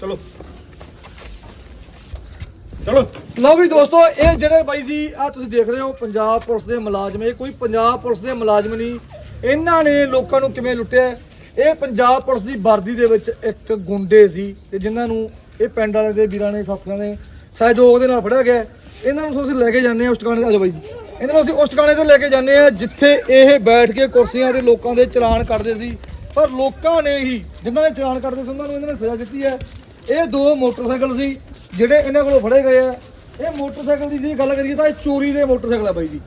ਚਲੋ। ਚਲੋ। ਲਓ ਵੀ ਦੋਸਤੋ, ਇਹ ਜਿਹੜੇ ਬਾਈ ਜੀ ਆ ਤੁਸੀਂ ਦੇਖ ਰਹੇ ਹੋ, ਪੰਜਾਬ ਪੁਲਿਸ ਦੇ ਮੁਲਾਜ਼ਮ ਇਹ, ਕੋਈ ਪੰਜਾਬ ਪੁਲਿਸ ਦੇ ਮੁਲਾਜ਼ਮ ਨਹੀਂ। ਇਹਨਾਂ ਨੇ ਲੋਕਾਂ ਨੂੰ ਕਿਵੇਂ ਲੁੱਟਿਆ? ਇਹ ਪੰਜਾਬ ਪੁਲਿਸ ਦੀ ਵਰਦੀ ਦੇ ਵਿੱਚ ਇੱਕ ਗੁੰਡੇ ਸੀ ਤੇ ਜਿਨ੍ਹਾਂ ਨੂੰ ਇਹ ਪਿੰਡ ਵਾਲੇ ਦੇ ਵੀਰਾਂ ਨੇ, ਸਾਥੀਆਂ ਨੇ ਸਹਿਯੋਗ ਦੇ ਨਾਲ ਫੜਿਆ ਗਿਆ। ਇਹਨਾਂ ਨੂੰ ਅਸੀਂ ਲੈ ਕੇ ਜਾਂਦੇ ਹਾਂ ਉਸ ਟਿਕਾਣੇ ਤੇ। ਆਜੋ ਬਾਈ ਜੀ। ਇਹਨਾਂ ਨੂੰ ਅਸੀਂ ਉਸ ਟਿਕਾਣੇ ਤੋਂ ਲੈ ਕੇ ਜਾਂਦੇ ਹਾਂ ਜਿੱਥੇ ਇਹ ਬੈਠ ਕੇ ਕੁਰਸੀਆਂ ਤੇ ਲੋਕਾਂ ਦੇ ਚਲਾਨ ਕੱਢਦੇ ਸੀ। ਪਰ ਲੋਕਾਂ ਨੇ ਹੀ, ਜਿਨ੍ਹਾਂ ਨੇ ਚਲਾਨ ਕੱਢਦੇ ਸੀ, ਉਹਨਾਂ ਨੂੰ ਇਹਨਾਂ ਨੇ ਸਜ਼ਾ ਦਿੱਤੀ ਹੈ। ਇਹ ਦੋ ਮੋਟਰਸਾਈਕਲ ਸੀ, ਜਿਹੜੇ ਇਹਨਾਂ ਕੋਲੋਂ ਫੜੇ ਗਏ ਆ। ਇਹ ਮੋਟਰਸਾਈਕਲ ਦੀ ਜੇ ਗੱਲ ਕਰੀਏ ਤਾਂ ਇਹ ਚੋਰੀ ਦੇ ਮੋਟਰਸਾਈਕਲ ਆ ਬਾਈ ਜੀ।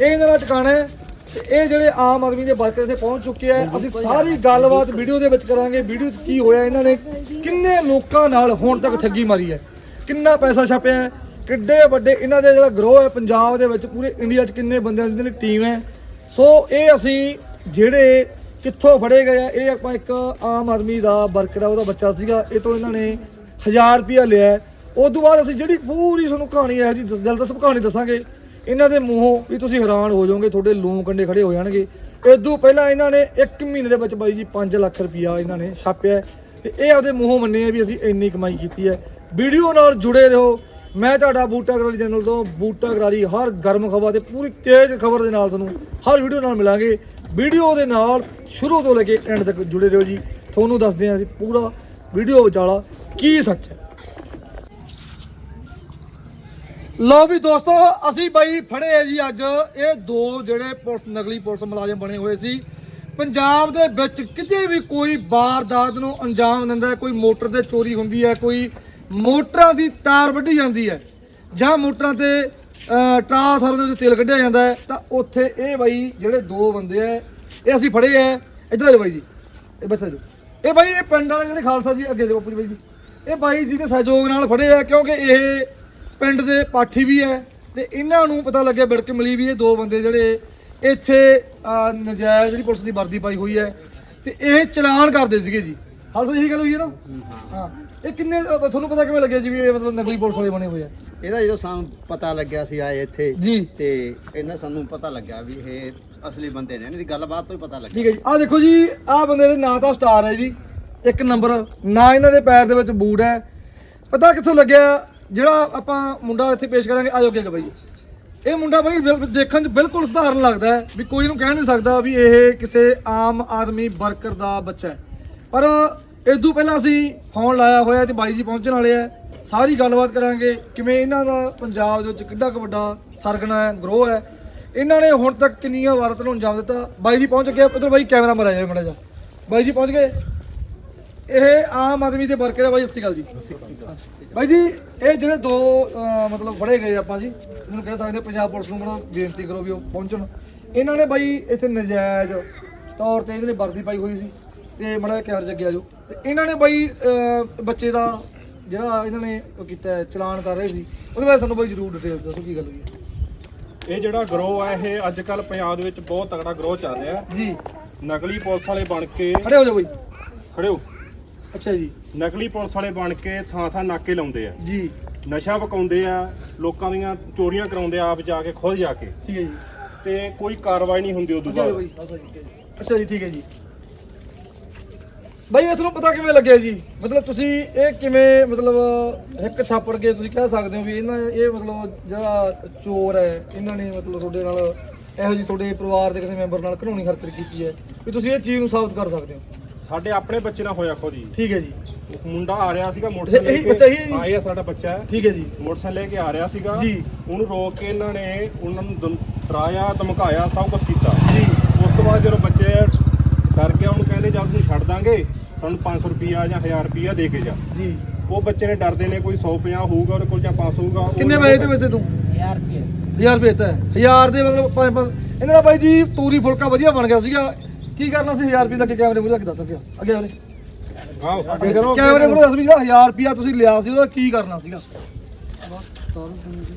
ਇਹ ਇਹਨਾਂ ਦਾ ਟਿਕਾਣਾ ਹੈ ਤੇ ਇਹ ਜਿਹੜੇ ਆਮ ਆਦਮੀ ਦੇ ਵਰਕਰ ਇੱਥੇ ਪਹੁੰਚ ਚੁੱਕੇ ਆ। ਅਸੀਂ ਸਾਰੀ ਗੱਲਬਾਤ ਵੀਡੀਓ ਦੇ ਵਿੱਚ ਕਰਾਂਗੇ, ਵੀਡੀਓ 'ਚ ਕੀ ਹੋਇਆ ਇਹਨਾਂ ਨੇ, ਕਿੰਨੇ ਲੋਕਾਂ ਨਾਲ ਹੁਣ ਤੱਕ ਠੱਗੀ ਮਾਰੀ ਹੈ, ਕਿੰਨਾ ਪੈਸਾ ਛਾਪਿਆ ਹੈ, ਕਿੱਡੇ ਵੱਡੇ ਇਹਨਾਂ ਦੇ ਜਿਹੜਾ ਗਰੋਹ ਹੈ ਪੰਜਾਬ ਦੇ ਵਿੱਚ, ਪੂਰੇ ਇੰਡੀਆ 'ਚ ਕਿੰਨੇ ਬੰਦਿਆਂ ਦੀ ਇਹਨਾਂ ਦੀ ਟੀਮ ਹੈ। ਸੋ ਇਹ ਅਸੀਂ ਜਿਹੜੇ ਕਿੱਥੋਂ ਫੜੇ ਗਏ ਆ? ਇਹ ਆਪਾਂ ਇੱਕ ਆਮ ਆਦਮੀ ਦਾ ਵਰਕਰ ਆ, ਉਹਦਾ ਬੱਚਾ ਸੀਗਾ। ਇਹ ਤੋਂ ਇਹਨਾਂ ਨੇ 1000 ਰੁਪਿਆ ਲਿਆ ਹੈ। ਉਸ ਤੋਂ ਬਾਅਦ ਅਸੀਂ ਜਿਹੜੀ ਪੂਰੀ ਤੁਹਾਨੂੰ ਕਹਾਣੀ ਹੈ ਜੀ ਦਿਲਚਸਪ ਕਹਾਣੀ ਦੱਸਾਂਗੇ। ਇਹਨਾਂ ਦੇ ਮੂੰਹੋਂ ਵੀ ਤੁਸੀਂ ਹੈਰਾਨ ਹੋ ਜਾਓਗੇ, ਤੁਹਾਡੇ ਲੂੰ ਕੰਡੇ ਖੜੇ ਹੋ ਜਾਣਗੇ। ਇਦੋਂ ਪਹਿਲਾਂ ਇਹਨਾਂ ਨੇ 1 ਮਹੀਨੇ ਦੇ ਵਿੱਚ ਬਾਈ ਜੀ 5 ਲੱਖ ਰੁਪਿਆ ਇਹਨਾਂ ਨੇ ਛਾਪਿਆ ਹੈ। ਤੇ ਇਹ ਆਪਦੇ ਮੂੰਹੋਂ ਮੰਨੇ ਆ ਵੀ ਅਸੀਂ ਇੰਨੀ ਕਮਾਈ ਕੀਤੀ ਹੈ। ਵੀਡੀਓ ਨਾਲ ਜੁੜੇ ਰਹੋ। ਮੈਂ ਤੁਹਾਡਾ ਬੂਟਾ ਕਰਾਰੀ ਚੈਨਲ ਤੋਂ ਬੂਟਾ ਕਰਾਰੀ ਹਰ ਗਰਮ ਖਬਰ ਤੇ ਪੂਰੀ ਤੇਜ਼ ਖਬਰ ਦੇ ਨਾਲ ਤੁਹਾਨੂੰ ਹਰ ਵੀਡੀਓ ਨਾਲ ਮਿਲਾਂਗੇ। ਵੀਡੀਓ ਦੇ ਨਾਲ ਸ਼ੁਰੂ ਤੋਂ ਲੈ ਕੇ ਐਂਡ ਤੱਕ ਜੁੜੇ ਰਹੋ ਜੀ। ਤੁਹਾਨੂੰ ਦੱਸਦੇ ਹਾਂ ਅਸੀਂ ਪੂਰਾ ਵੀਡੀਓ ਵਿਚਾਲਾ ਕੀ ਸੱਚ ਹੈ। ਲਓ ਵੀ ਦੋਸਤੋ, ਅਸੀਂ ਬਾਈ ਫੜੇ ਆ ਜੀ ਅੱਜ। ਇਹ ਦੋ ਜਿਹੜੇ ਪੁਲਿਸ, ਨਕਲੀ ਪੁਲਿਸ ਮੁਲਾਜ਼ਮ ਬਣੇ ਹੋਏ ਸੀ। ਪੰਜਾਬ ਦੇ ਵਿੱਚ ਕਿਤੇ ਵੀ ਕੋਈ ਵਾਰਦਾਤ ਨੂੰ ਅੰਜਾਮ ਦਿੰਦਾ ਕੋਈ ਮੋਟਰ ਤੇ ਚੋਰੀ ਹੁੰਦੀ ਹੈ, ਕੋਈ ਮੋਟਰਾਂ ਦੀ ਤਾਰ ਵੱਢੀ ਜਾਂਦੀ ਹੈ ਜਾਂ ਮੋਟਰਾਂ ਤੇ ਟਰਾਂਸਫਾਰਮਰ ਦੇ ਵਿੱਚ ਤੇਲ ਕੱਢਿਆ ਜਾਂਦਾ ਹੈ ਤਾਂ ਉੱਥੇ ਇਹ ਬਾਈ ਜਿਹੜੇ ਦੋ ਬੰਦੇ ਆ ਇਹ ਅਸੀਂ ਫੜੇ ਆ ਇੱਧਰ ਆ ਜਾਓ ਬਾਈ ਜੀ। ਇਹ ਬੱਚਾ ਜੋ ਇਹ ਬਾਈ ਇਹ ਪਿੰਡ ਵਾਲੇ ਜਿਹੜੇ ਖਾਲਸਾ ਜੀ ਅੱਗੇ ਜੋ ਬਾਪੂ ਜੀ ਬਾਈ ਜੀ। ਇਹ ਬਾਈ ਜੀ ਦੇ ਸਹਿਯੋਗ ਨਾਲ ਫੜੇ ਆ ਕਿਉਂਕਿ ਇਹ ਪਿੰਡ ਦੇ ਪਾਠੀ ਵੀ ਹੈ ਤੇ ਇਹਨਾਂ ਨੂੰ ਪਤਾ ਲੱਗਿਆ ਬਿੜਕ ਮਿਲੀ ਵੀ ਇਹ ਦੋ ਬੰਦੇ ਜਿਹੜੇ ਇੱਥੇ ਨਜਾਇਜ਼ ਜਿਹੜੀ ਪੁਲਿਸ ਦੀ ਵਰਦੀ ਪਾਈ ਹੋਈ ਹੈ ਤੇ ਇਹ ਚਲਾਨ ਕਰਦੇ ਸੀਗੇ ਜੀ। ਖਾਲਸਾ ਜੀ ਇਹੀ ਗੱਲ ਹੋਈ ਹੈ ਨਾ? ਹਾਂ। ਇਹ ਕਿੰਨੇ ਅਹ, ਤੁਹਾਨੂੰ ਪਤਾ ਕਿਵੇਂ ਲੱਗਿਆ ਜੀ ਵੀ ਇਹ ਮਤਲਬ ਨਕਲੀ ਪੁਲਿਸ ਵਾਲੇ ਬਣੇ ਹੋਏ ਆ? ਇਹਦਾ ਜਦੋਂ ਸਾਨੂੰ ਪਤਾ ਲੱਗਿਆ ਸੀ ਆਏ ਇੱਥੇ ਜੀ। ਤੇ ਇਹਨਾਂ ਸਾਨੂੰ ਪਤਾ ਲੱਗਿਆ ਵੀ ਇਹ ਅਸਲੀ ਬੰਦੇ ਨੇ ਇਹਨਾਂ ਦੀ ਗੱਲਬਾਤ ਤੋਂ ਹੀ ਪਤਾ ਲੱਗਿਆ। ਠੀਕ ਹੈ ਜੀ। ਆਹ ਦੇਖੋ ਜੀ ਆਹ ਬੰਦੇ ਦੇ ਨਾਂ ਤਾਂ ਸਟਾਰ ਹੈ ਜੀ। ਇੱਕ ਨੰਬਰ ਨਾ ਇਹਨਾਂ ਦੇ ਪੈਰ ਦੇ ਵਿੱਚ ਬੂਟ ਹੈ। ਪਤਾ ਕਿੱਥੋਂ ਲੱਗਿਆ ਜਿਹੜਾ ਆਪਾਂ ਮੁੰਡਾ ਇੱਥੇ ਪੇਸ਼ ਕਰਾਂਗੇ ਆਜੋ ਅੱਗੇ ਬਾਈ ਇਹ ਮੁੰਡਾ ਬਾਈ ਬਿਲ- ਦੇਖਣ 'ਚ ਬਿਲਕੁਲ ਸਧਾਰਨ ਲੱਗਦਾ ਹੈ ਵੀ ਕੋਈ ਇਹਨੂੰ ਕਹਿ ਨਹੀਂ ਸਕਦਾ ਵੀ ਇਹ ਕਿਸੇ ਆਮ ਆਦਮੀ ਵਰਕਰ ਦਾ ਬੱਚਾ ਹੈ। ਪਰ ਇਦੋਂ ਪਹਿਲਾਂ ਅਸੀਂ ਫੋਨ ਲਾਇਆ ਹੋਇਆ ਤੇ ਬਾਈ ਜੀ ਪਹੁੰਚਣ ਵਾਲੇ ਆ। ਸਾਰੀ ਗੱਲਬਾਤ ਕਰਾਂਗੇ ਕਿਵੇਂ ਇਹਨਾਂ ਦਾ ਪੰਜਾਬ ਦੇ ਵਿੱਚ ਕਿੱਡਾ ਕੁ ਵੱਡਾ ਸਰਗਣਾ ਹੈ ਗਰੋਹ ਹੈ। ਇਹਨਾਂ ਨੇ ਹੁਣ ਤੱਕ ਕਿੰਨੀਆਂ ਵਾਰਤਾਂ ਨੂੰ ਅੰਜਾਮ ਦਿੱਤਾ। ਬਾਈ ਜੀ ਪਹੁੰਚ ਗਏ। ਉਧਰ ਬਾਈ ਕੈਮਰਾ ਮਾਰਿਆ ਜਾਵੇ ਮੜਾ ਜਾ ਬਾਈ ਜੀ ਪਹੁੰਚ ਗਏ। ਇਹ ਆਮ ਆਦਮੀ ਦੇ ਵਰਕਰ ਹੈ ਬਾਈ, ਸਤਿ ਸ਼੍ਰੀ ਅਕਾਲ ਜੀ। ਬਾਈ ਜੀ, ਇਹ ਜਿਹੜੇ ਦੋ ਮਤਲਬ ਫੜੇ ਗਏ ਆਪਾਂ ਜੀ, ਇਹਨੂੰ ਕਹਿ ਸਕਦੇ ਪੰਜਾਬ ਪੁਲਿਸ ਨੂੰ ਬੜਾ ਬੇਨਤੀ ਕਰੋ ਵੀ ਉਹ ਪਹੁੰਚਣ। ਇਹਨਾਂ ਨੇ ਬਾਈ ਇੱਥੇ ਨਜਾਇਜ਼ ਤੌਰ ਤੇ ਇਹਦੇ ਵਰਦੀ ਪਾਈ ਹੋਈ ਸੀ ਤੇ ਮੜਾ ਕੈਮਰੇ 'ਚ ਅੱਗੇ ਆ ਤੇ ਇਹਨਾਂ ਨੇ ਬਾਈ ਅਹ, ਬੱਚੇ ਦਾ ਜਿਹੜਾ ਇਹਨਾਂ ਨੇ ਉਹ ਕੀਤਾ ਹੈ, ਚਲਾਨ ਕਰ ਰਹੇ ਸੀ ਉਹਦੇ ਬਾਰੇ ਸਾਨੂੰ ਬਾਈ ਜ਼ਰੂਰ ਡਿਟੇਲ ਦੱਸੋ ਕੀ ਗੱਲ ਹੋਈ ਹੈ। ਇਹ ਜਿਹੜਾ ਗਰੋਹ ਹੈ ਇਹ ਅੱਜ ਕੱਲ ਪੰਜਾਬ ਦੇ ਵਿੱਚ ਬਹੁਤ ਤਗੜਾ ਗਰੋਹ ਚੱਲ ਰਿਹਾ ਹੈ। ਜੀ। ਨਕਲੀ ਪੁਲਿਸ ਵਾਲੇ ਬਣ ਕੇ ਖੜੇ ਹੋ ਜਾਓ ਬਾਈ। ਖੜੇ ਹੋ ਅੱਛਾ ਜੀ। ਨਕਲੀ ਪੁਲਿਸ ਵਾਲੇ ਬਣ ਕੇ ਥਾਂ ਥਾਂ ਨਾਕੇ ਲਾਉਂਦੇ ਆ। ਜੀ। ਨਸ਼ਾ ਵਕਾਉਂਦੇ ਆ ਲੋਕਾਂ ਦੀਆਂ ਚੋਰੀਆਂ ਕਰਾਉਂਦੇ ਆ ਆਪ ਜਾ ਕੇ ਖੁਦ ਜਾ ਕੇ। ਠੀਕ ਹੈ ਜੀ। ਤੇ ਕੋਈ ਕਾਰਵਾਈ ਨਹੀਂ ਹੁੰਦੀ ਉਦੋਂ ਅੱਗੇ ਬਾਅਦ। ਬਾਈ ਅੱਛਾ ਜੀ ਠੀਕ ਹੈ ਜੀ। ਬਾਈ ਇਹ ਤੁਹਾਨੂੰ ਪਤਾ ਕਿਵੇਂ ਲੱਗਿਆ ਜੀ? ਮਤਲਬ ਤੁਸੀਂ ਇਹ ਕਿਵੇਂ ਮਤਲਬ ਇੱਕ ਥਾਪੜ ਕੇ ਤੁਸੀਂ ਕਹਿ ਸਕਦੇ ਹੋ ਵੀ ਇਹਨਾਂ ਇਹ ਮਤਲਬ ਜਿਹੜਾ ਚੋਰ ਹੈ ਇਹਨਾਂ ਨੇ ਮਤਲਬ ਤੁਹਾਡੇ ਨਾਲ ਇਹੋ ਜਿਹੀ ਤੁਹਾਡੇ ਪਰਿਵਾਰ ਦੇ ਕਿਸੇ ਮੈਂਬਰ ਨਾਲ ਘਿਨੌਣੀ ਹਰਕਤ ਕੀਤੀ ਹੈ। ਵੀ ਤੁਸੀਂ ਇਹ ਚੀਜ਼ ਨੂੰ ਸਾਬਤ ਕਰ ਸਕਦੇ ਹੋ। ਸਾਡੇ ਆਪਣੇ ਬੱਚੇ ਨਾਲ ਹੋਇਆ ਖੁਦ ਹੀ ਠੀਕ ਹੈ ਜੀ। ਇੱਕ ਮੁੰਡਾ ਆ ਰਿਹਾ ਸੀਗਾ ਮੋਟਰਸਾਈਕਲ ਇਹੀ ਬੱਚਾ ਹੀ ਹੈ ਜੀ? ਹਾਂ ਇਹ ਸਾਡਾ ਬੱਚਾ। ਹੈ ਠੀਕ ਹੈ ਜੀ। ਮੋਟਰਸਾਈਕਲ ਲੈ ਕੇ ਆ ਰਿਹਾ ਸੀਗਾ। ਜੀ। ਉਹਨੂੰ ਰੋਕ ਕੇ ਇਹਨਾਂ ਨੇ ਉਹਨਾਂ ਨੂੰ ਧਮ- ਡਰਾਇਆ ਧਮਕਾਇਆ ਸਭ ਕੁਝ ਕੀਤਾ। ਜੀ। ਉਸ ਤੋਂ ਬਾਅਦ ਜਦੋਂ ਬੱਚੇ ਗਿਆ ਉਹਨੂੰ ਕਹਿੰਦੇ ਜਦ ਤੂੰ ਛੱਡ ਦਾਂਗੇ ਸਾਨੂੰ 500 ਰੁਪਿਆ ਜਾਂ 1000 ਰੁਪਿਆ ਦੇ ਕੇ ਜਾ। ਜੀ। ਉਹ ਬੱਚੇ ਨੇ ਡਰਦੇ ਨੇ ਕੋਈ 150 ਹੋਊਗਾ ਉਹਦੇ ਕੋਲ ਜਾਂ 500 ਹੋਊਗਾ ਉਹ- ਕਿੰਨੇ ਵਜੇ ਤੇ ਵੈਸੇ ਤੂੰ? 1000 ਰੁਪਏ 1000 ਰੁਪਏ ਤਾਂ 1000 ਦੇ ਮਤਲਬ ਪੰਜ ਪੰਜ ਇਹਨਾਂ ਦਾ ਬਾਈ ਜੀ ਤੂਰੀ ਫੁਲਕਾ ਵਧੀਆ ਬਣ ਗਿਆ ਸੀਗਾ। ਕੀ ਕਰਨਾ ਸੀ 1000 ਰੁਪਏ ਦਾ ਕਿ ਕੈਮਰੇ ਮੂਹਰੇ ਰੱਖ ਦੱਸ ਅੱਗੇ ਅੱਗੇ ਵਾਲੇ। ਆਓ ਅੱਗੇ ਕਰੋ। ਕੈਮਰੇ ਮੂਹਰੇ ਦੱਸ ਵੀ ਜਿਹੜਾ 1000 ਰੁਪਿਆ ਤੁਸੀਂ ਲਿਆ ਸੀ ਉਹਦਾ ਕੀ ਕਰਨਾ ਸੀਗਾ?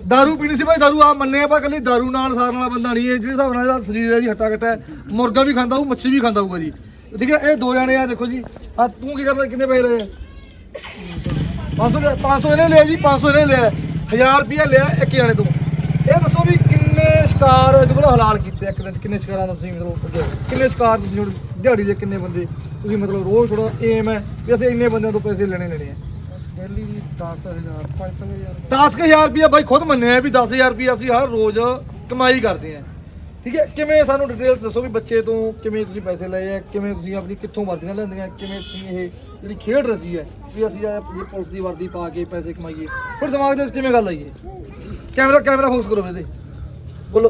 ਦਾਰੂ ਪੀਣੀ ਸੀ ਭਾਈ ਦਾਰੂ ਆ ਮੰਨੇ ਆਪਾਂ ਕੱਲੀ ਦਾਰੂ ਨਾਲ ਸਾਰਨ ਵਾਲਾ ਬੰਦਾ ਨਹੀਂ ਹੈ ਜਿਹਦੇ ਹਿਸਾਬ ਨਾਲ ਇਹਦਾ ਸਰੀਰ ਹੈ ਜੀ ਹੱਟਾ ਕੱਟਾ ਹੈ ਮੁਰਗਾ ਵੀ ਖਾਂਦਾ ਹੋਊ ਮੱਛੀ ਵੀ ਖਾਂਦਾ ਹੋਊਗਾ ਜੀ ਠੀਕ ਹੈ ਇਹ ਦੋ ਜਾਣੇ ਆ ਦੇਖੋ ਜੀ ਆ ਤੂੰ ਕੀ ਕਰਦਾ ਕਿੰਨੇ ਪੈਸੇ ਲਏ 500 ਦੇ 500 ਇਹਨੇ ਲਿਆ ਜੀ 500 ਇਹਨੇ ਲਿਆ 1000 ਰੁਪਿਆ ਲਿਆ ਇੱਕ ਜਾਣੇ ਤੋਂ ਇਹ ਦੱਸੋ ਵੀ ਕਿੰਨੇ ਸ਼ਿਕਾਰ ਇਹਦੇ ਕੋਲ ਹਲਾਲ ਕੀਤੇ ਇੱਕ ਦਿਨ ਕਿੰਨੇ ਸ਼ਿਕਾਰਾਂ ਦਾ ਤੁਸੀਂ ਮਤਲਬ ਕਿੰਨੇ ਸ਼ਿਕਾਰ ਤੁਸੀਂ ਦਿਹਾੜੀ ਦੇ ਕਿੰਨੇ ਬੰਦੇ ਤੁਸੀਂ ਮਤਲਬ ਰੋਜ਼ ਥੋੜਾ ਏਮ ਹੈ ਵੀ ਅਸੀਂ ਇੰਨੇ ਬੰਦਿਆਂ ਤੋਂ ਪੈਸੇ ਲੈਣੇ ਲੈਣੇ ਆ ਡੇਲੀ ਦੀ 10000 5000 10000 ਰੁਪਇਆ ਬਾਈ ਖੁਦ ਮੰਨਿਆ ਵੀ 10000 ਰੁਪਇਆ ਅਸੀਂ ਹਰ ਰੋਜ਼ ਕਮਾਈ ਕਰਦੇ ਆ ਠੀਕ ਹੈ? ਕਿਵੇਂ ਸਾਨੂੰ ਡਿਟੇਲ ਦੱਸੋ ਵੀ ਬੱਚੇ ਤੋਂ ਕਿਵੇਂ ਤੁਸੀਂ ਪੈਸੇ ਲਏ ਆ ਕਿਵੇਂ ਤੁਸੀਂ ਆਪਣੀ ਕਿੱਥੋਂ ਵਰਦੀਆਂ ਲੈਂਦੀਆਂ ਕਿਵੇਂ ਤੁਸੀਂ ਇਹ ਜਿਹੜੀ ਖੇਡ ਰਸੀ ਹੈ ਵੀ ਅਸੀਂ ਆਪਣੀ ਪੁਲਿਸ ਦੀ ਵਰਦੀ ਪਾ ਕੇ ਪੈਸੇ ਕਮਾਈਏ। ਫਿਰ ਦਿਮਾਗ ਦੇ ਵਿੱਚ ਕਿਵੇਂ ਗੱਲ ਆਈ ਹੈ? ਕੈਮਰਾ ਕੈਮਰਾ ਫੋਕਸ ਕਰੋ ਇਹਦੇ ਬੋਲੋ।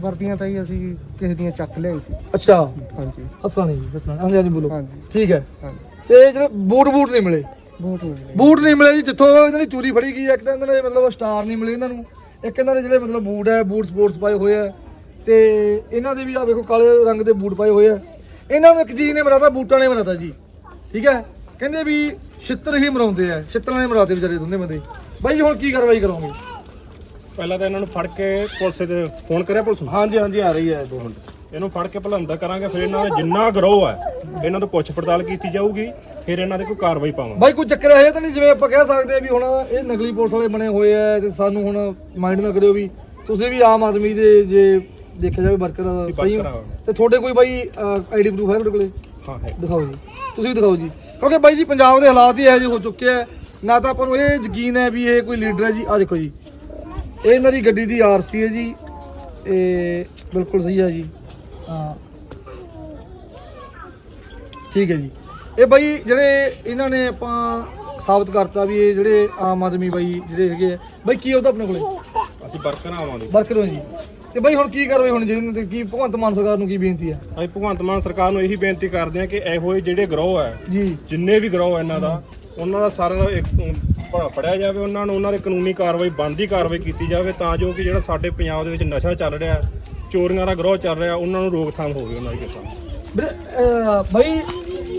ਵਰਦੀਆਂ ਤਾਂ ਹੀ ਅਸੀਂ ਕਿਸੇ ਦੀਆਂ ਚੱਕ ਲਿਆਈ ਸੀ। ਅੱਛਾ। ਹਾਂਜੀ। ਹੱਸਣਾ ਨਹੀਂ ਹੱਸਣਾ ਹਾਂਜੀ ਹਾਂਜੀ ਬੋਲੋ। ਹਾਂਜੀ। ਠੀਕ ਹੈ। ਤੇ ਜਿਹੜੇ ਬੂਟ ਬੂਟ ਨਹੀਂ ਮਿਲੇ? ਮਿਲੇ। ਬੂਟ ਨਹੀਂ ਮਿਲੇ ਜੀ ਜਿੱਥੋਂ ਇਹਨਾਂ ਦੀ ਚੋਰੀ ਫੜੀ ਗਈ ਹੈ ਇੱਕ ਤਾਂ ਇਹਨਾਂ ਦੇ ਮਤਲਬ ਸਟਾਰ ਨਹੀਂ ਮਿਲੇ ਇਹਨਾਂ ਨੂੰ ਇੱਕ ਇਹਨਾਂ ਦੇ ਜਿਹੜੇ ਮਤਲਬ ਬੂਟ ਹੈ ਬੂਟ ਸਪੋਰਟਸ ਪਾਏ ਹੋਏ ਆ ਤੇ ਇਹਨਾਂ ਦੇ ਵੀ ਆ ਵੇਖੋ ਕਾਲੇ ਰੰਗ ਦੇ ਬੂਟ ਪਾਏ ਹੋਏ ਆ ਇਹਨਾਂ ਨੂੰ ਇੱਕ ਚੀਜ਼ ਨੇ ਮਰਾਤਾ ਬੂਟਾਂ ਨੇ ਮਰਾਤਾ ਜੀ ਠੀਕ ਹੈ? ਕਹਿੰਦੇ ਵੀ ਛਿੱਤਰ ਹੀ ਮਰਾਉਂਦੇ ਆ ਛਿੱਤਰਾਂ ਨੇ ਮਰਾਤੇ ਵਿਚਾਰੇ ਦੋਨੇ ਬੰਦੇ। ਬਾਈ ਜੀ ਹੁਣ ਕੀ ਕਾਰਵਾਈ ਕਰੋਗੇ? ਪਹਿਲਾਂ ਤਾਂ ਇਹਨਾਂ ਨੂੰ ਫੜ ਕੇ ਪੁਲਿਸ ਤੇ ਫੋਨ ਕਰਿਆ ਪੁਲਿਸ ਨੂੰ? ਹਾਂਜੀ ਹਾਂਜੀ ਆ ਰਹੀ ਹੈ 2 ਮਿੰਟ। ਇਹਨੂੰ ਫੜ ਕੇ ਭਲੰਦਾ ਕਰਾਂਗੇ ਫਿਰ ਇਹਨਾਂ ਦਾ ਜਿੰਨਾ ਗਰੋਹ ਹੈ ਇਹਨਾਂ ਤੋਂ ਪੁੱਛ ਪੜਤਾਲ ਕੀਤੀ ਜਾਊਗੀ। ਫਿਰ ਇਹਨਾਂ ਤੇ ਕੋਈ ਕਾਰਵਾਈ ਪਾਵਾਂਗੇ। ਬਾਈ ਕੋਈ ਚੱਕਰ ਇਹ ਤਾਂ ਨਹੀਂ ਜਿਵੇਂ ਆਪਾਂ ਕਹਿ ਸਕਦੇ ਆ ਵੀ ਹੁਣ ਇਹ ਨਕਲੀ ਪੁਲਿਸ ਵਾਲੇ ਬਣੇ ਹੋਏ ਆ ਤੇ ਸਾਨੂੰ ਹੁਣ ਮਾਈਂਡ ਨਾ ਕਰਿਓ ਵੀ ਤੁਸੀਂ ਵੀ ਆਮ ਆਦਮੀ ਦੇ ਜੇ ਦੇਖਿਆ ਜਾਵੇ ਵਰਕਰ ਸਹੀ ਹੋ। ਤੇ ਤੁਹਾਡੇ ਕੋਈ ਬਾਈ ਆਈਡੀ ਪ੍ਰੂਫ ਹੈ ਤੁਹਾਡੇ ਕੋਲੇ? ਹਾਂ ਹੈ। ਦਿਖਾਓ ਜੀ। ਤੁਸੀਂ ਵੀ ਦਿਖਾਓ ਜੀ। ਕਿਉਂਕਿ ਬਾਈ ਜੀ ਪੰਜਾਬ ਦੇ ਹਾਲਾਤ ਹੀ ਇਹੋ ਜਿਹੇ ਹੋ ਚੁੱਕੇ ਆ। ਨਾ ਤਾਂ ਆਪਾਂ ਨੂੰ ਇਹ ਯਕੀਨ ਹੈ ਵੀ ਇਹ ਕੋਈ ਲੀਡਰ ਹੈ ਜੀ। ਆ ਦੇਖੋ ਜੀ। ਇਹ ਇਹਨਾਂ ਦੀ ਗੱਡੀ ਦੀ ਆਰਸੀ ਹੈ ਜੀ। ਇਹ ਬਿਲਕੁਲ ਸਹੀ ਹੈ ਜੀ। ਹਾਂ। ਠੀਕ ਹੈ ਜੀ। ਇਹ ਬਾਈ ਜਿਹੜੇ ਇਹਨਾਂ ਨੇ ਆਪਾਂ ਸਾਬਤ ਕਰਤਾ ਵੀ ਇਹ ਜਿਹੜੇ ਆਮ ਆਦਮੀ ਬਾਈ ਜਿਹੜੇ ਹੈਗੇ ਆ ਬਾਈ ਕੀ ਉਹਦਾ ਆਪਣੇ ਕੋਲੇ? ਅਸੀਂ ਵਰਕਰ ਆਵਾਂਗੇ। ਵਰਕਰ ਹੋ ਜੀ। ਤੇ ਬਾਈ ਹੁਣ ਕੀ ਕਾਰਵਾਈ ਹੋਣੀ ਚਾਹੀਦੀ ਤੇ ਕੀ ਭਗਵੰਤ ਮਾਨ ਸਰਕਾਰ ਨੂੰ ਕੀ ਬੇਨਤੀ ਹੈ ਅਸੀਂ ਭਗਵੰਤ ਮਾਨ ਸਰਕਾਰ ਨੂੰ ਇਹੀ ਬੇਨਤੀ ਕਰਦੇ ਹਾਂ ਕਿ ਇਹੋ ਜਿਹੇ ਜਿਹੜੇ ਗਰੋਹ ਹੈ ਜੀ। ਜਿੰਨੇ ਵੀ ਗਰੋਹ ਇਹਨਾਂ ਦਾ ਉਹਨਾਂ ਦਾ ਸਾਰਾ ਦਾ ਇੱਕ ਪ- ਫੜਿਆ ਜਾਵੇ ਉਹਨਾਂ ਨੂੰ ਉਹਨਾਂ ਦੇ ਕਾਨੂੰਨੀ ਕਾਰਵਾਈ ਬਣਦੀ ਕਾਰਵਾਈ ਕੀਤੀ ਜਾਵੇ ਤਾਂ ਜੋ ਕਿ ਜਿਹੜਾ ਸਾਡੇ ਪੰਜਾਬ ਦੇ ਵਿੱਚ ਨਸ਼ਾ ਚੱਲ ਰਿਹਾ ਚੋਰੀਆਂ ਦਾ ਗਰੋਹ ਚੱਲ ਰਿਹਾ ਉਹਨਾਂ ਨੂੰ ਰੋਕਥਾਮ ਹੋਵੇ ਉਹਨਾਂ ਦੀ ਕਿਸਾਨ ਵੀਰੇ ਅਹ ਬਾਈ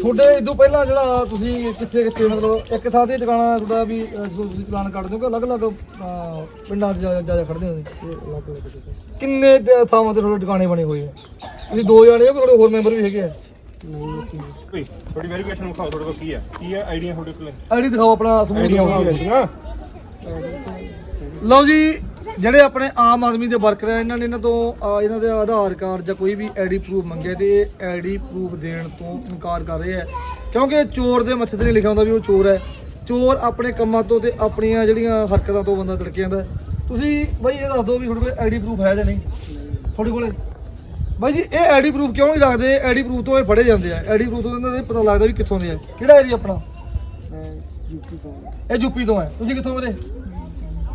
ਤੁਹਾਡੇ ਇਦੋਂ ਪਹਿਲਾਂ ਜਿਹੜਾ ਤੁਸੀਂ ਕਿੱਥੇ ਕਿੱਥੇ ਮਤਲਬ ਇੱਕ ਥਾਂ ਤੇ ਦੁਕਾਨਾਂ ਤੁਹਾਡਾ ਵੀ ਅਹ, ਜੋ ਤੁਸੀਂ ਚਲਾਨ ਕੱਢਦੇ ਹੋ ਕਿ ਅਲੱਗ-ਅਲੱਗ ਅਹ, ਪਿੰਡਾਂ 'ਚ ਜਾ ਜਾ ਜਾ ਖੜਦੇ ਹੋ ਕਿੰਨੇ ਦ- ਥਾਵਾਂ ਤੇ ਤੁਹਾਡੇ ਟਿਕਾਣੇ ਬਣੇ ਹੋਏ ਆ? ਤੁਸੀਂ ਦੋ ਜਾਣੇ ਹੋ ਕਿ ਤੁਹਾਡੇ ਹੋਰ ਮੈਂਬਰ ਵੀ ਹੈਗੇ ਆ? ਕੋਈ ਥੋੜੀ ਵੈਰੀਫਿਕੇਸ਼ਨ ਵਿਖਾਓ ਤੁਹਾਡੇ ਕੋਲ ਕੀ ਹੈ ਕੀ ਹੈ ਆਈਡੀਆ ਤੁਹਾਡੇ ਕੋਲ? ਆਈਡੀ ਦਿਖਾਓ ਆਪਣਾ ਸਮੂਹ ਆਈਡੀਆ ਦਿਖਾਓ। ਵਿਖਾਓ ਲਓ ਜੀ ਜਿਹੜੇ ਆਪਣੇ ਆਮ ਆਦਮੀ ਦੇ ਵਰਕਰ ਆ ਇਹਨਾਂ ਨੇ ਇਹਨਾਂ ਤੋਂ ਇਹਨਾਂ ਦੇ ਆਧਾਰ ਕਾਰਡ ਜਾਂ ਕੋਈ ਵੀ ਆਈਡੀ ਪ੍ਰੂਫ ਮੰਗੇ ਤੇ ਇਹ ਆਈਡੀ ਪ੍ਰੂਫ ਦੇਣ ਤੋਂ ਇਨਕਾਰ ਕਰ ਰਹੇ ਆ। ਕਿਉਂਕਿ ਚੋਰ ਦੇ ਮੱਥੇ ਤੇ ਨਹੀਂ ਲਿਖਿਆ ਹੁੰਦਾ ਵੀ ਉਹ ਚੋਰ ਹੈ। ਚੋਰ ਆਪਣੇ ਕੰਮਾਂ ਤੋਂ ਤੇ ਆਪਣੀਆਂ ਜਿਹੜੀਆਂ ਹਰਕਤਾਂ ਤੋਂ ਬੰਦਾ ਤਿਲਕ ਜਾਂਦਾ। ਹੈ। ਤੁਸੀਂ ਬਾਈ ਇਹ ਦੱਸ ਦਿਓ ਵੀ ਤੁਹਾਡੇ ਕੋਲ ਆਈਡੀ ਪ੍ਰੂਫ ਹੈ ਜਾਂ ਨਹੀਂ? ਤੁਹਾਡੇ ਕੋਲੇ ਬਾਈ ਜੀ ਇਹ ਆਈਡੀ ਪ੍ਰੂਫ ਕਿਉਂ ਨਹੀਂ ਲੱਗਦੇ? ਆਈਡੀ ਪ੍ਰੂਫ ਤੋਂ ਇਹ ਫੜੇ ਜਾਂਦੇ ਆ। ਆਈਡੀ ਪ੍ਰੂਫ ਤੋਂ ਇਹਨਾਂ ਦੇ ਪਤਾ ਲੱਗਦਾ ਵੀ ਕਿੱਥੋਂ ਦੇ ਆ। ਕਿਹੜਾ ਏਰੀਆ ਆਪਣਾ? ਯੂਪੀ ਤੋਂ। ਇਹ ਯੂਪੀ ਤੋਂ ਹੈ। ਤੁਸੀਂ ਕਿੱਥੋਂ ਵੀਰੇ?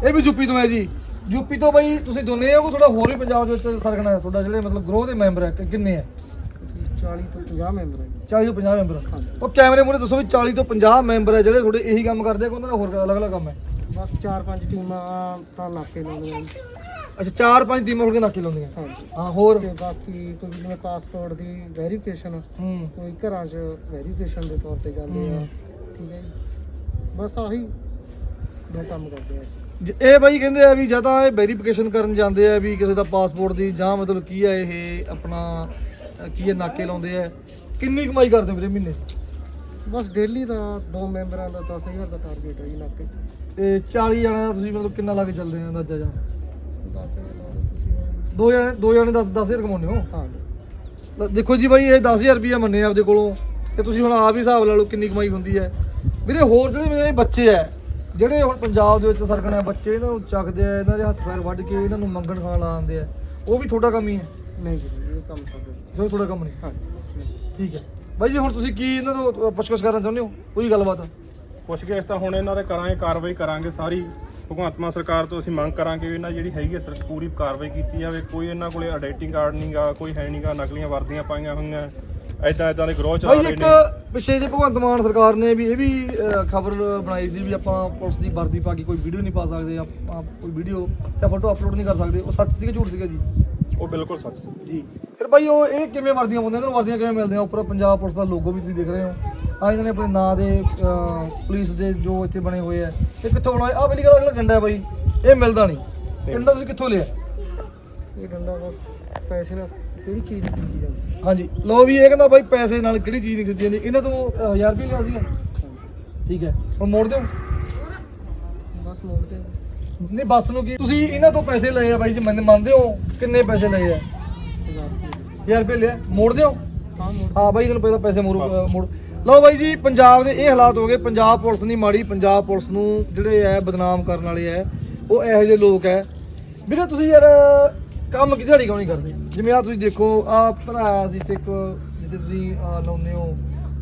ਇਹ ਵੀ ਯੂਪੀ ਤੋਂ ਹੈ ਜੀ। ਯੂਪੀ ਤੋਂ ਬਾਈ ਤੁਸੀਂ ਦੋਨੇ ਹੋ ਥੋੜਾ ਹੋਰ ਵੀ ਪੰਜਾਬ ਦੇ ਵਿੱਚ ਸਰਗਣਾ ਹੈ? ਤੁਹਾਡਾ ਜਿਹੜੇ ਮਤਲਬ ਗਰੋਹ ਦੇ ਮੈਂਬਰ ਹੈ ਕਿ- ਕਿੰਨੇ ਹੈ? ਅਸੀਂ 40 ਤੋਂ 50 ਮੈਂਬਰ ਹੈ। 40 ਤੋਂ 50 ਮੈਂਬਰ। ਉਹ ਕੈਮਰੇ ਮੂਹਰੇ ਦੱਸੋ ਵੀ 40 ਤੋਂ 50 ਮੈਂਬਰ ਹੈ ਜਿਹੜੇ ਤੁਹਾਡੇ ਇਹੀ ਕੰਮ ਕਰਦੇ ਆ ਕਿ ਉਹਨਾਂ ਦਾ ਹੋਰ ਅਲੱਗ-ਅਲੱਗ ਕੰਮ ਹੈ? ਬਸ 4-5 ਟੀਮਾਂ ਤਾਂ ਨਾਕੇ ਲਾਉਂਦੀਆਂ। ਅੱਛਾ ਚਾਰ ਪੰਜ ਟੀਮਾਂ ਹੋ ਕੇ ਨਾਕੇ ਲਾਉਂਦੀਆਂ। ਹਾਂਜੀ। ਹਾਂ ਹੋਰ? ਤੇ ਬਾਕੀ ਕੋਈ ਜਿਵੇਂ ਪਾਸਪੋਰਟ ਦੀ ਵੈਰੀਫਿਕੇਸ਼ਨ ਕੋਈ ਘਰਾਂ 'ਚ ਵੈਰੀਫਿਕੇਸ਼ਨ ਦੇ ਤੌਰ ਤੇ ਜਾਂਦੇ ਆ। ਠੀਕ ਹੈ ਜੀ। ਬਸ ਆਹੀ ਦੋ ਕੰਮ ਕਰਦੇ ਆ। ਇਹ ਬਾਈ ਕਹਿੰਦੇ ਆ ਵੀ ਜਾਂ ਤਾਂ ਇਹ ਵੈਰੀਫਿਕੇਸ਼ਨ ਕਰਨ ਜਾਂਦੇ ਆ ਵੀ ਕਿਸੇ ਦਾ ਪਾਸਪੋਰਟ ਦੀ ਜਾਂ ਮਤਲਬ ਕੀ ਹੈ ਇਹ ਆਪਣਾ ਅ, ਕੀ ਹੈ ਨਾਕੇ ਲਾਉਂਦੇ ਆ। ਕਿੰਨੀ ਕਮਾਈ ਕਰਦੇ ਵੀਰੇ ਮਹੀਨੇ? ਬਸ ਡੇਲੀ ਦਾ ਦੋ ਮੈਂਬਰਾਂ ਦਾ 10000 ਦਾ ਟਾਰਗੇਟ ਹੈ ਜੀ ਨਾਕੇ। ਤੇ 40 ਜਣਾ ਦਾ ਤੁਸੀਂ ਮਤਲਬ ਕਿੰਨਾ ਲੱਗ ਚੱਲਦੇ ਆ ਅੰਦਾਜ਼ਾ ਜਾਂ? ਦੱਸ ਹਜ਼ਾਰ ਲਾ ਲਓ ਤੁਸੀਂ ਹੁਣ। ਦੋ ਜਣੇ ਦੋ ਜਣੇ 10 10000 ਕਮਾਉਂਦੇ ਹੋ? ਹਾਂ ਲੈ ਦੇਖੋ ਜੀ ਬਾਈ ਇਹ 10000 ਰੁਪਏ ਮੰਨੇ ਆਪਦੇ ਕੋਲੋਂ। ਤੇ ਤੁਸੀਂ ਹੁਣ ਆਪ ਹੀ ਹਿਸਾਬ ਲਾ ਲਓ ਕਿੰਨੀ ਕਮਾਈ ਹੁੰਦੀ ਹੈ। ਵੀਰੇ ਹੋਰ ਜਿਹੜੇ ਮੇਰੇ ਬੱਚੇ ਆ ਜਿਹੜੇ ਹੁਣ ਪੰਜਾਬ ਦੇ ਵਿੱਚ ਸਰਗਣਾ ਬੱਚੇ ਇਹਨਾਂ ਨੂੰ ਚੱਕਦੇ ਆ ਇਹਨਾਂ ਦੇ ਹੱਥ ਪੈਰ ਵੱਢ ਕੇ ਇਹਨਾਂ ਨੂੰ ਮੰਗਣ ਖਾਣ ਲਾ ਦਿੰਦੇ ਆ। ਉਹ ਵੀ ਤੁਹਾਡਾ ਕੰਮ ਹੀ ਹੈ? ਨਹੀਂ ਜੀ ਇਹ ਕੰਮ ਸਾਡੇ ਜੋ ਤੁਹਾਡਾ ਕੰਮ ਨਹੀਂ? ਹਾਂਜੀ ਠੀਕ ਹੈ। ਬਾਈ ਜੀ ਹੁਣ ਤੁਸੀਂ ਕੀ ਇਹਨਾਂ ਤੋਂ ਪੁੱਛਗਿੱਛ ਕਰਨਾ ਚਾਹੁੰਦੇ ਹੋ? ਕੋਈ ਗੱਲਬਾਤ? ਪੁੱਛਗਿੱਛ ਤਾਂ ਹੁਣ ਇਹਨਾਂ ਦੇ ਕਰਾਂਗੇ ਕਾਰਵਾਈ ਕਰਾਂਗੇ ਸਾਰੀ। ਭਗਵੰਤ ਮਾਨ ਸਰਕਾਰ ਤੋਂ ਅਸੀਂ ਮੰਗ ਕਰਾਂਗੇ ਇਹਨਾਂ ਜਿਹੜੀ ਹੈਗੀ ਹੈ ਸਰ ਪੂਰੀ ਕਾਰਵਾਈ ਕੀਤੀ ਜਾਵੇ। ਕੋਈ ਇਹਨਾਂ ਕੋਲੇ ਆਈਡੈਂਟੀ ਕਾਰਡ ਨਹੀਂਗਾ ਕੋਈ ਹੈ ਨਹੀਂਗਾ ਨਕਲੀਆਂ ਵਰਦੀਆਂ ਪਾਈਆਂ ਹੋਈਆਂ। ਐਦਾਂ ਐਦਾਂ ਦੇ ਗਰੋਹ ਚਲਾ ਬਾਈ ਰਹੇ ਇੱਕ ਨੇ। ਪਿੱਛੇ ਜੇ ਭਗਵੰਤ ਮਾਨ ਸਰਕਾਰ ਨੇ ਵੀ ਇਹ ਵੀ ਖਬਰ ਬਣਾਈ ਸੀ ਵੀ ਆਪਾਂ ਪੁਲਿਸ ਦੀ ਵਰਦੀ ਪਾ ਕੇ ਕੋਈ ਵੀਡੀਓ ਨਹੀਂ ਪਾ ਸਕਦੇ ਆਪਾਂ ਕੋਈ ਵੀਡੀਓ ਜਾਂ ਫੋਟੋ ਅਪਲੋਡ ਨਹੀਂ ਕਰ ਸਕਦੇ। ਉਹ ਸੱਚ ਸੀਗਾ ਝੂਠ ਸੀਗਾ ਜੀ? ਉਹ ਬਿਲਕੁਲ ਸੱਚ ਸੀ। ਜੀ। ਫਿਰ ਬਾਈ ਉਹ ਇਹ ਕਿਵੇਂ ਵਰਦੀਆਂ ਪਾਉਂਦੇ ਇਹਨਾਂ ਨੂੰ ਵਰਦੀਆਂ ਕਿਵੇਂ ਮਿਲਦੀਆਂ? ਉੱਪਰ ਪੰਜਾਬ ਪੁਲਿਸ ਦਾ ਲੋਗੋ ਵੀ ਤੁਸੀਂ ਦੇਖ ਰਹੇ ਹੋ। ਆ ਇਹਨਾਂ ਨੇ ਆਪਣੇ ਨਾਂ ਦੇ ਅਹ, ਪੁਲਿਸ ਦੇ ਜੋ ਇੱਥੇ ਬਣੇ ਹੋਏ ਆ। ਇਹ ਕਿੱਥੋਂ ਬਣਾਏ? ਆ ਪਹਿਲੀ ਗੱਲ ਜਿਹੜਾ ਡੰਡਾ ਹੈ ਬਾਈ ਇਹ ਮਿਲਦਾ ਨਹੀਂ। ਡੰਡਾ ਤੁਸੀਂ ਕਿੱਥੋਂ ਲਿਆ? ਇਹ ਡੰਡਾ ਬਸ ਪੈਸੇ ਨਾਲ ਕਿਹੜੀ ਚੀਜ਼ ਦੀ ਖਰੀਦੀ ਜਾਂਦੀ? ਹਾਂਜੀ। ਲੋ ਵੀ ਇਹ ਕਹਿੰਦਾ ਬਾਈ ਪੈਸੇ ਨਾਲ ਕਿਹੜੀ ਚੀਜ਼ ਨਹੀਂ ਖਰੀਦੀ ਜਾਂਦੀ? ਇਹਨਾਂ ਤੋਂ 1000 ਰੁਪਏ ਲਿਆ ਸੀਗਾ। ਠੀਕ ਹੈ। ਹੁਣ ਮੋੜ ਦਿਓ। ਬਸ ਮੋੜਦੇ ਆ। ਨਹੀਂ ਬੱਸ ਨੂੰ ਕੀ? ਤੁਸੀਂ ਇਹਨਾਂ ਤੋਂ ਪੈਸੇ ਲਏ ਆ ਬਾਈ ਜੀ ਮੰਨ ਮੰਨਦੇ ਹੋ ਕਿੰਨੇ ਪੈਸੇ ਲਏ ਆ? ਹਜ਼ਾਰ ਰੁਪਏ। 1000 ਰੁਪਏ ਲਿਆ। ਮੋੜ ਦਿਓ। ਹਾਂ ਮੋੜ ਹਾਂ ਬਾਈ ਤੁਹਾਨੂੰ ਪਹਿਲਾਂ ਪੈਸੇ ਮੋੜੋ ਅਹ ਮੋੜ। ਲਓ ਬਾਈ ਜੀ ਪੰਜਾਬ ਦੇ ਇਹ ਹਾਲਾਤ ਹੋ ਗਏ। ਪੰਜਾਬ ਪੁਲਿਸ ਨਹੀਂ ਮਾੜੀ। ਪੰਜਾਬ ਪੁਲਿਸ ਨੂੰ ਜਿਹੜੇ ਹੈ ਬਦਨਾਮ ਕਰਨ ਵਾਲੇ ਹੈ ਉਹ ਇਹੋ ਜਿਹੇ ਲੋਕ ਹੈ ਵੀਰੇ ਤੁਸੀਂ ਯਾਰ ਕੰਮ ਕਿ ਦਿਹਾੜੀ ਕਿਉਂ ਨਹੀਂ ਕਰਦੇ? ਜਿਵੇਂ ਆ ਤੁਸੀਂ ਦੇਖੋ ਆ ਭਰਾ ਸੀ ਤੇ ਇੱਕ ਜਿੱਥੇ ਤੁਸੀਂ ਆਹ ਲਾਉਂਦੇ ਹੋ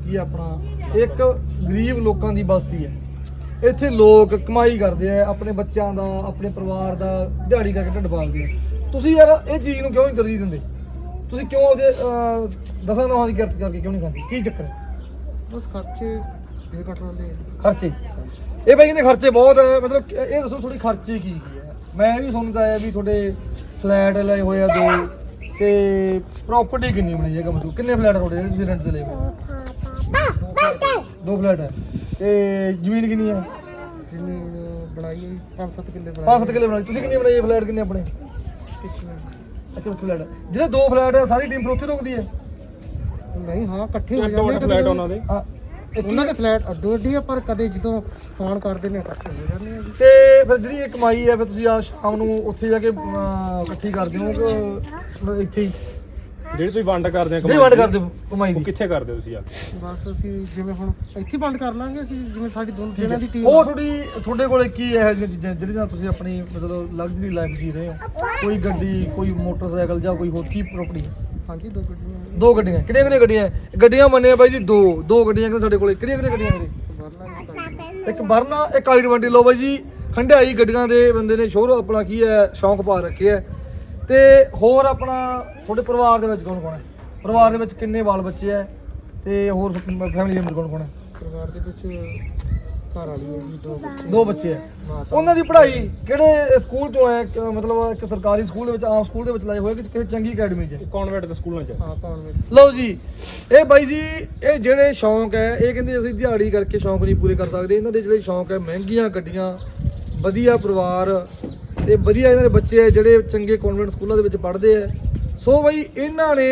ਕੀ ਆਪਣਾ ਇੱਕ ਗਰੀਬ ਲੋਕਾਂ ਦੀ ਬਸਤੀ ਹੈ। ਇੱਥੇ ਲੋਕ ਕਮਾਈ ਕਰਦੇ ਆ ਆਪਣੇ ਬੱਚਿਆਂ ਦਾ ਆਪਣੇ ਪਰਿਵਾਰ ਦਾ ਦਿਹਾੜੀ ਕਰਕੇ ਢਿੱਡ ਪਾਲਦੇ ਆ। ਤੁਸੀਂ ਯਾਰ ਇਹ ਚੀਜ਼ ਨੂੰ ਕਿਉਂ ਨਹੀਂ ਤਰਜੀਹ ਦਿੰਦੇ? ਤੁਸੀਂ ਕਿਉਂ ਉਹਦੇ ਅਹ, ਦਸਾਂ ਨੌਹਾਂ ਦੀ ਕਿਰਤ ਕਰਕੇ ਕਿਉਂ ਨਹੀਂ ਖਾਂਦੇ? ਕੀ ਚੱਕਰ ਹੈ? ਬਸ ਖਰਚੇ ਦੇ ਕੰਟਰੋਲ ਦੇ ਖਰਚੇ? ਇਹ ਬਾਈ ਕਹਿੰਦੇ ਖਰਚੇ ਬਹੁਤ ਹੈ ਮਤਲਬ ਇਹ ਦੱਸੋ ਥੋੜੀ ਖਰਚੇ ਕੀ ਕੀ ਹੈ ਮੈਂ ਵੀ ਸੁਣਦਾ ਆਇਆ ਵੀ ਤੁਹਾਡੇ ਫਲੈਟ ਲਏ ਹੋਏ ਆ ਦੋ ਤੇ ਪ੍ਰਾਪਰਟੀ ਕਿੰਨੀ ਬਣੀ ਹੈ ਕਮ ਸੇ ਕਮ ਕਿੰਨੇ ਫਲੈਟ ਤੁਹਾਡੇ ਜਿਹੜੇ ਤੁਸੀਂ ਰੈਂਟ ਤੇ ਲਏ ਹੋਏ? ਦੋ ਫਲੈਟ ਹੈ ਤੇ ਜ਼ਮੀਨ ਕਿੰਨੀ ਹੈ ਜ਼ਮੀਨ ਬਣਾਈ ਹੈ 5-7 ਕਿੱਲੇ ਬਣਾਈ ਪੰਜ ਸੱਤ ਕਿੱਲੇ ਬਣਾਈ। ਤੁਸੀਂ ਕਿੰਨੀ ਬਣਾਈ ਹੈ ਫਲੈਟ ਕਿੰਨੇ ਆਪਣੇ? ਅੱਛਾ ਫਲੈਟ ਜਿਹੜੇ ਦੋ ਫਲੈਟ ਹੈ ਸਾਰੀ ਟੀਮ ਫਿਰ ਉੱਥੇ ਰੁਕਦੀ ਹੈ ਨਹੀਂ ਹਾਂ ਇਕੱਠੇ ਹੋ ਜਾਂਦੇ ਫਲੈਟ ਉਹਨਾਂ ਦੇ। ਹਾਂ ਇੱਕ ਉਹਨਾਂ ਦੇ ਫਲੈਟ ਅੱਡੋ ਅੱਡੀ ਆ ਪਰ ਕਦੇ ਜਦੋਂ ਫੋਨ ਕਰਦੇ ਨੇ ਇਕੱਠੇ ਹੋ ਜਾਂਦੇ ਆ ਜੀ। ਤੇ ਫਿਰ ਜਿਹੜੀ ਇਹ ਕਮਾਈ ਹੈ ਫਿਰ ਤੁਸੀਂ ਆ ਸ਼ਾਮ ਨੂੰ ਉੱਥੇ ਜਾ ਕੇ ਇਕੱਠੀ ਕਰਦੇ ਹੋ ਕਿ ਇੱਥੇ ਹੀ? ਜਿਹੜੀ ਤੁਸੀਂ ਵੰਡ ਕਰਦੇ ਆ ਜਿਹੜੀ ਵੰਡ ਕਰਦੇ ਹੋ ਕਮਾਈ ਉਹ ਦੀ। ਕਿੱਥੇ ਕਰਦੇ ਹੋ ਤੁਸੀਂ ਆ ਬਸ ਅਸੀਂ ਜਿਵੇਂ ਹੁਣ ਇੱਥੇ ਬੰਦ ਕਰ ਲਾਂਗੇ ਅਸੀਂ ਜਿਵੇਂ ਸਾਡੀ ਦੋਨੋਂ ਜਿਹਨਾਂ ਦੀ ਟੀਮ ਉਹ ਤੁਹਾਡੀ ਤੁਹਾਡੇ ਕੋਲੇ ਕੀ ਇਹੋ ਜਿਹੀਆਂ ਚੀਜ਼ਾਂ ਜਿਹੜੀਆਂ ਨਾਲ ਤੁਸੀਂ ਆਪਣੀ ਮਤਲਬ ਲਗਜ਼ਰੀ ਲਾਈਫ ਜੀ ਰਹੇ ਹੋ। ਕੋਈ ਗੱਡੀ ਕੋਈ ਮੋਟਰਸਾਈਕਲ ਜਾਂ ਕੋਈ ਹੋਰ ਕੀ ਪ੍ਰਾਪਰਟੀ ਹੈ ਹਾਂਜੀ ਦੋ ਗੱਡੀਆਂ ਦੋ ਗੱਡੀਆਂ ਕਿਹੜੀਆਂ ਕਿਹੜੀਆਂ ਗੱਡੀਆਂ? ਹੈ? ਗੱਡੀਆਂ ਮੰਨੇ ਆ ਬਾਈ ਜੀ ਦੋ ਦੋ ਗੱਡੀਆਂ ਕਿ ਸਾਡੇ ਕੋਲੇ ਕਿਹੜੀਆਂ ਕਿਹੜੀਆਂ ਗੱਡੀਆਂ ਨੇ ਵਰਨਾ ਇੱਕ ਵਰਨਾ। ਇੱਕ ਆਈ 20 ਲਓ ਬਾਈ ਜੀ ਹੰਡਾਈ ਗੱਡੀਆਂ ਦੇ ਬੰਦੇ ਨੇ ਸ਼ੋਰ ਆਪਣਾ ਕੀ ਹੈ ਸ਼ੌਂਕ ਪਾ ਰੱਖਿਆ ਹੈ। ਤੇ ਹੋਰ ਆਪਣਾ ਤੁਹਾਡੇ ਪਰਿਵਾਰ ਦੇ ਵਿੱਚ ਕੌਣ ਕੌਣ ਹੈ? ਪਰਿਵਾਰ ਦੇ ਵਿੱਚ ਕਿੰਨੇ ਬਾਲ ਬੱਚੇ ਹੈ? ਤੇ ਹੋਰ ਫੈਮਿਲੀ ਮੈਂਬਰ ਕੌਣ ਕੌਣ ਹੈ? ਪਰਿਵਾਰ ਦੇ ਵਿੱਚ ਘਰ ਵਾਲੀ ਹੈ ਜੀ ਦੋ ਬੱਚੇ ਦੋ ਬੱਚੇ ਹੈ। ਮਾਤਾ ਉਹਨਾਂ ਦੀ ਪੜ੍ਹਾਈ ਕਿਹੜੇ ਸਕੂਲ ਤੋਂ ਹੈ? ਕਿ ਮਤਲਬ ਇੱਕ ਸਰਕਾਰੀ ਸਕੂਲ ਦੇ ਵਿੱਚ ਆਮ ਸਕੂਲ ਦੇ ਵਿੱਚ ਲਾਏ ਹੋਏ ਕਿ ਕਿਸੇ ਚੰਗੀ ਅਕੈਡਮੀ 'ਚ? ਕਨਵੈਂਟ ਦੇ ਸਕੂਲਾਂ 'ਚ? ਹਾਂ ਪਾਉਣ ਵਿੱਚ ਲਓ ਜੀ ਇਹ ਬਾਈ ਜੀ ਇਹ ਜਿਹੜੇ ਸ਼ੌਂਕ ਹੈ ਇਹ ਕਹਿੰਦੇ ਅਸੀਂ ਦਿਹਾੜੀ ਕਰਕੇ ਸ਼ੌਂਕ ਨਹੀਂ ਪੂਰੇ ਕਰ ਸਕਦੇ। ਇਹਨਾਂ ਦੇ ਜਿਹੜੇ ਸ਼ੌਂਕ ਹੈ ਮਹਿੰਗੀਆਂ ਗੱਡੀਆਂ ਵਧੀਆ ਪਰਿਵਾਰ ਤੇ ਵਧੀਆ ਇਹਨਾਂ ਦੇ ਬੱਚੇ ਹੈ ਜਿਹੜੇ ਚੰਗੇ ਕਨਵੈਂਟ ਸਕੂਲਾਂ ਦੇ ਵਿੱਚ ਪੜ੍ਹਦੇ ਆ ਸੋ ਬਾਈ ਇਹਨਾਂ ਨੇ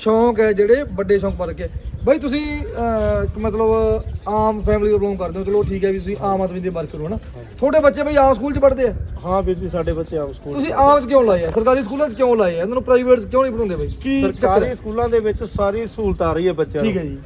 ਸ਼ੌਂਕ ਹੈ ਜਿਹੜੇ ਵੱਡੇ ਸ਼ੌਂਕ ਪਰ ਕੇ ਬਾਈ ਤੁਸੀਂ ਅਹ, ਇੱਕ ਮਤਲਬ ਆਮ ਫੈਮਿਲੀ ਤੋਂ ਬਿਲੋਂਗ ਕਰਦੇ ਹੋ। ਚਲੋ ਠੀਕ ਹੈ ਵੀ ਤੁਸੀਂ ਆਮ ਆਦਮੀ ਦੇ ਵਰਕਰ ਹੋ ਨਾ ਤੁਹਾਡੇ ਬੱਚੇ ਬਈ ਆਮ ਸਕੂਲ 'ਚ ਪੜ੍ਹਦੇ ਆ? ਹਾਂ ਵੀਰ ਜੀ ਸਾਡੇ ਬੱਚੇ ਆਮ ਸਕੂਲ ਤੁਸੀਂ ਆਮ 'ਚ ਕਿਉਂ ਲਾਏ ਆ? ਸਰਕਾਰੀ ਸਕੂਲਾਂ 'ਚ ਕਿਉਂ ਲਾਏ ਆ? ਇਹਨਾਂ ਨੂੰ ਪ੍ਰਾਈਵੇਟ 'ਚ ਕਿਉਂ ਨਹੀਂ ਪੜਾਉਂਦੇ ਬਾਈ? ਕੀ ਚੱਕਰ ਸਰਕਾਰੀ ਹੈ? ਸਕੂਲਾਂ ਦੇ ਵਿੱਚ ਸਾਰੀ ਸਹੂਲਤ ਆ ਰਹੀ ਹੈ ਬੱਚਿਆਂ ਠੀਕ ਹੈ ਜੀ।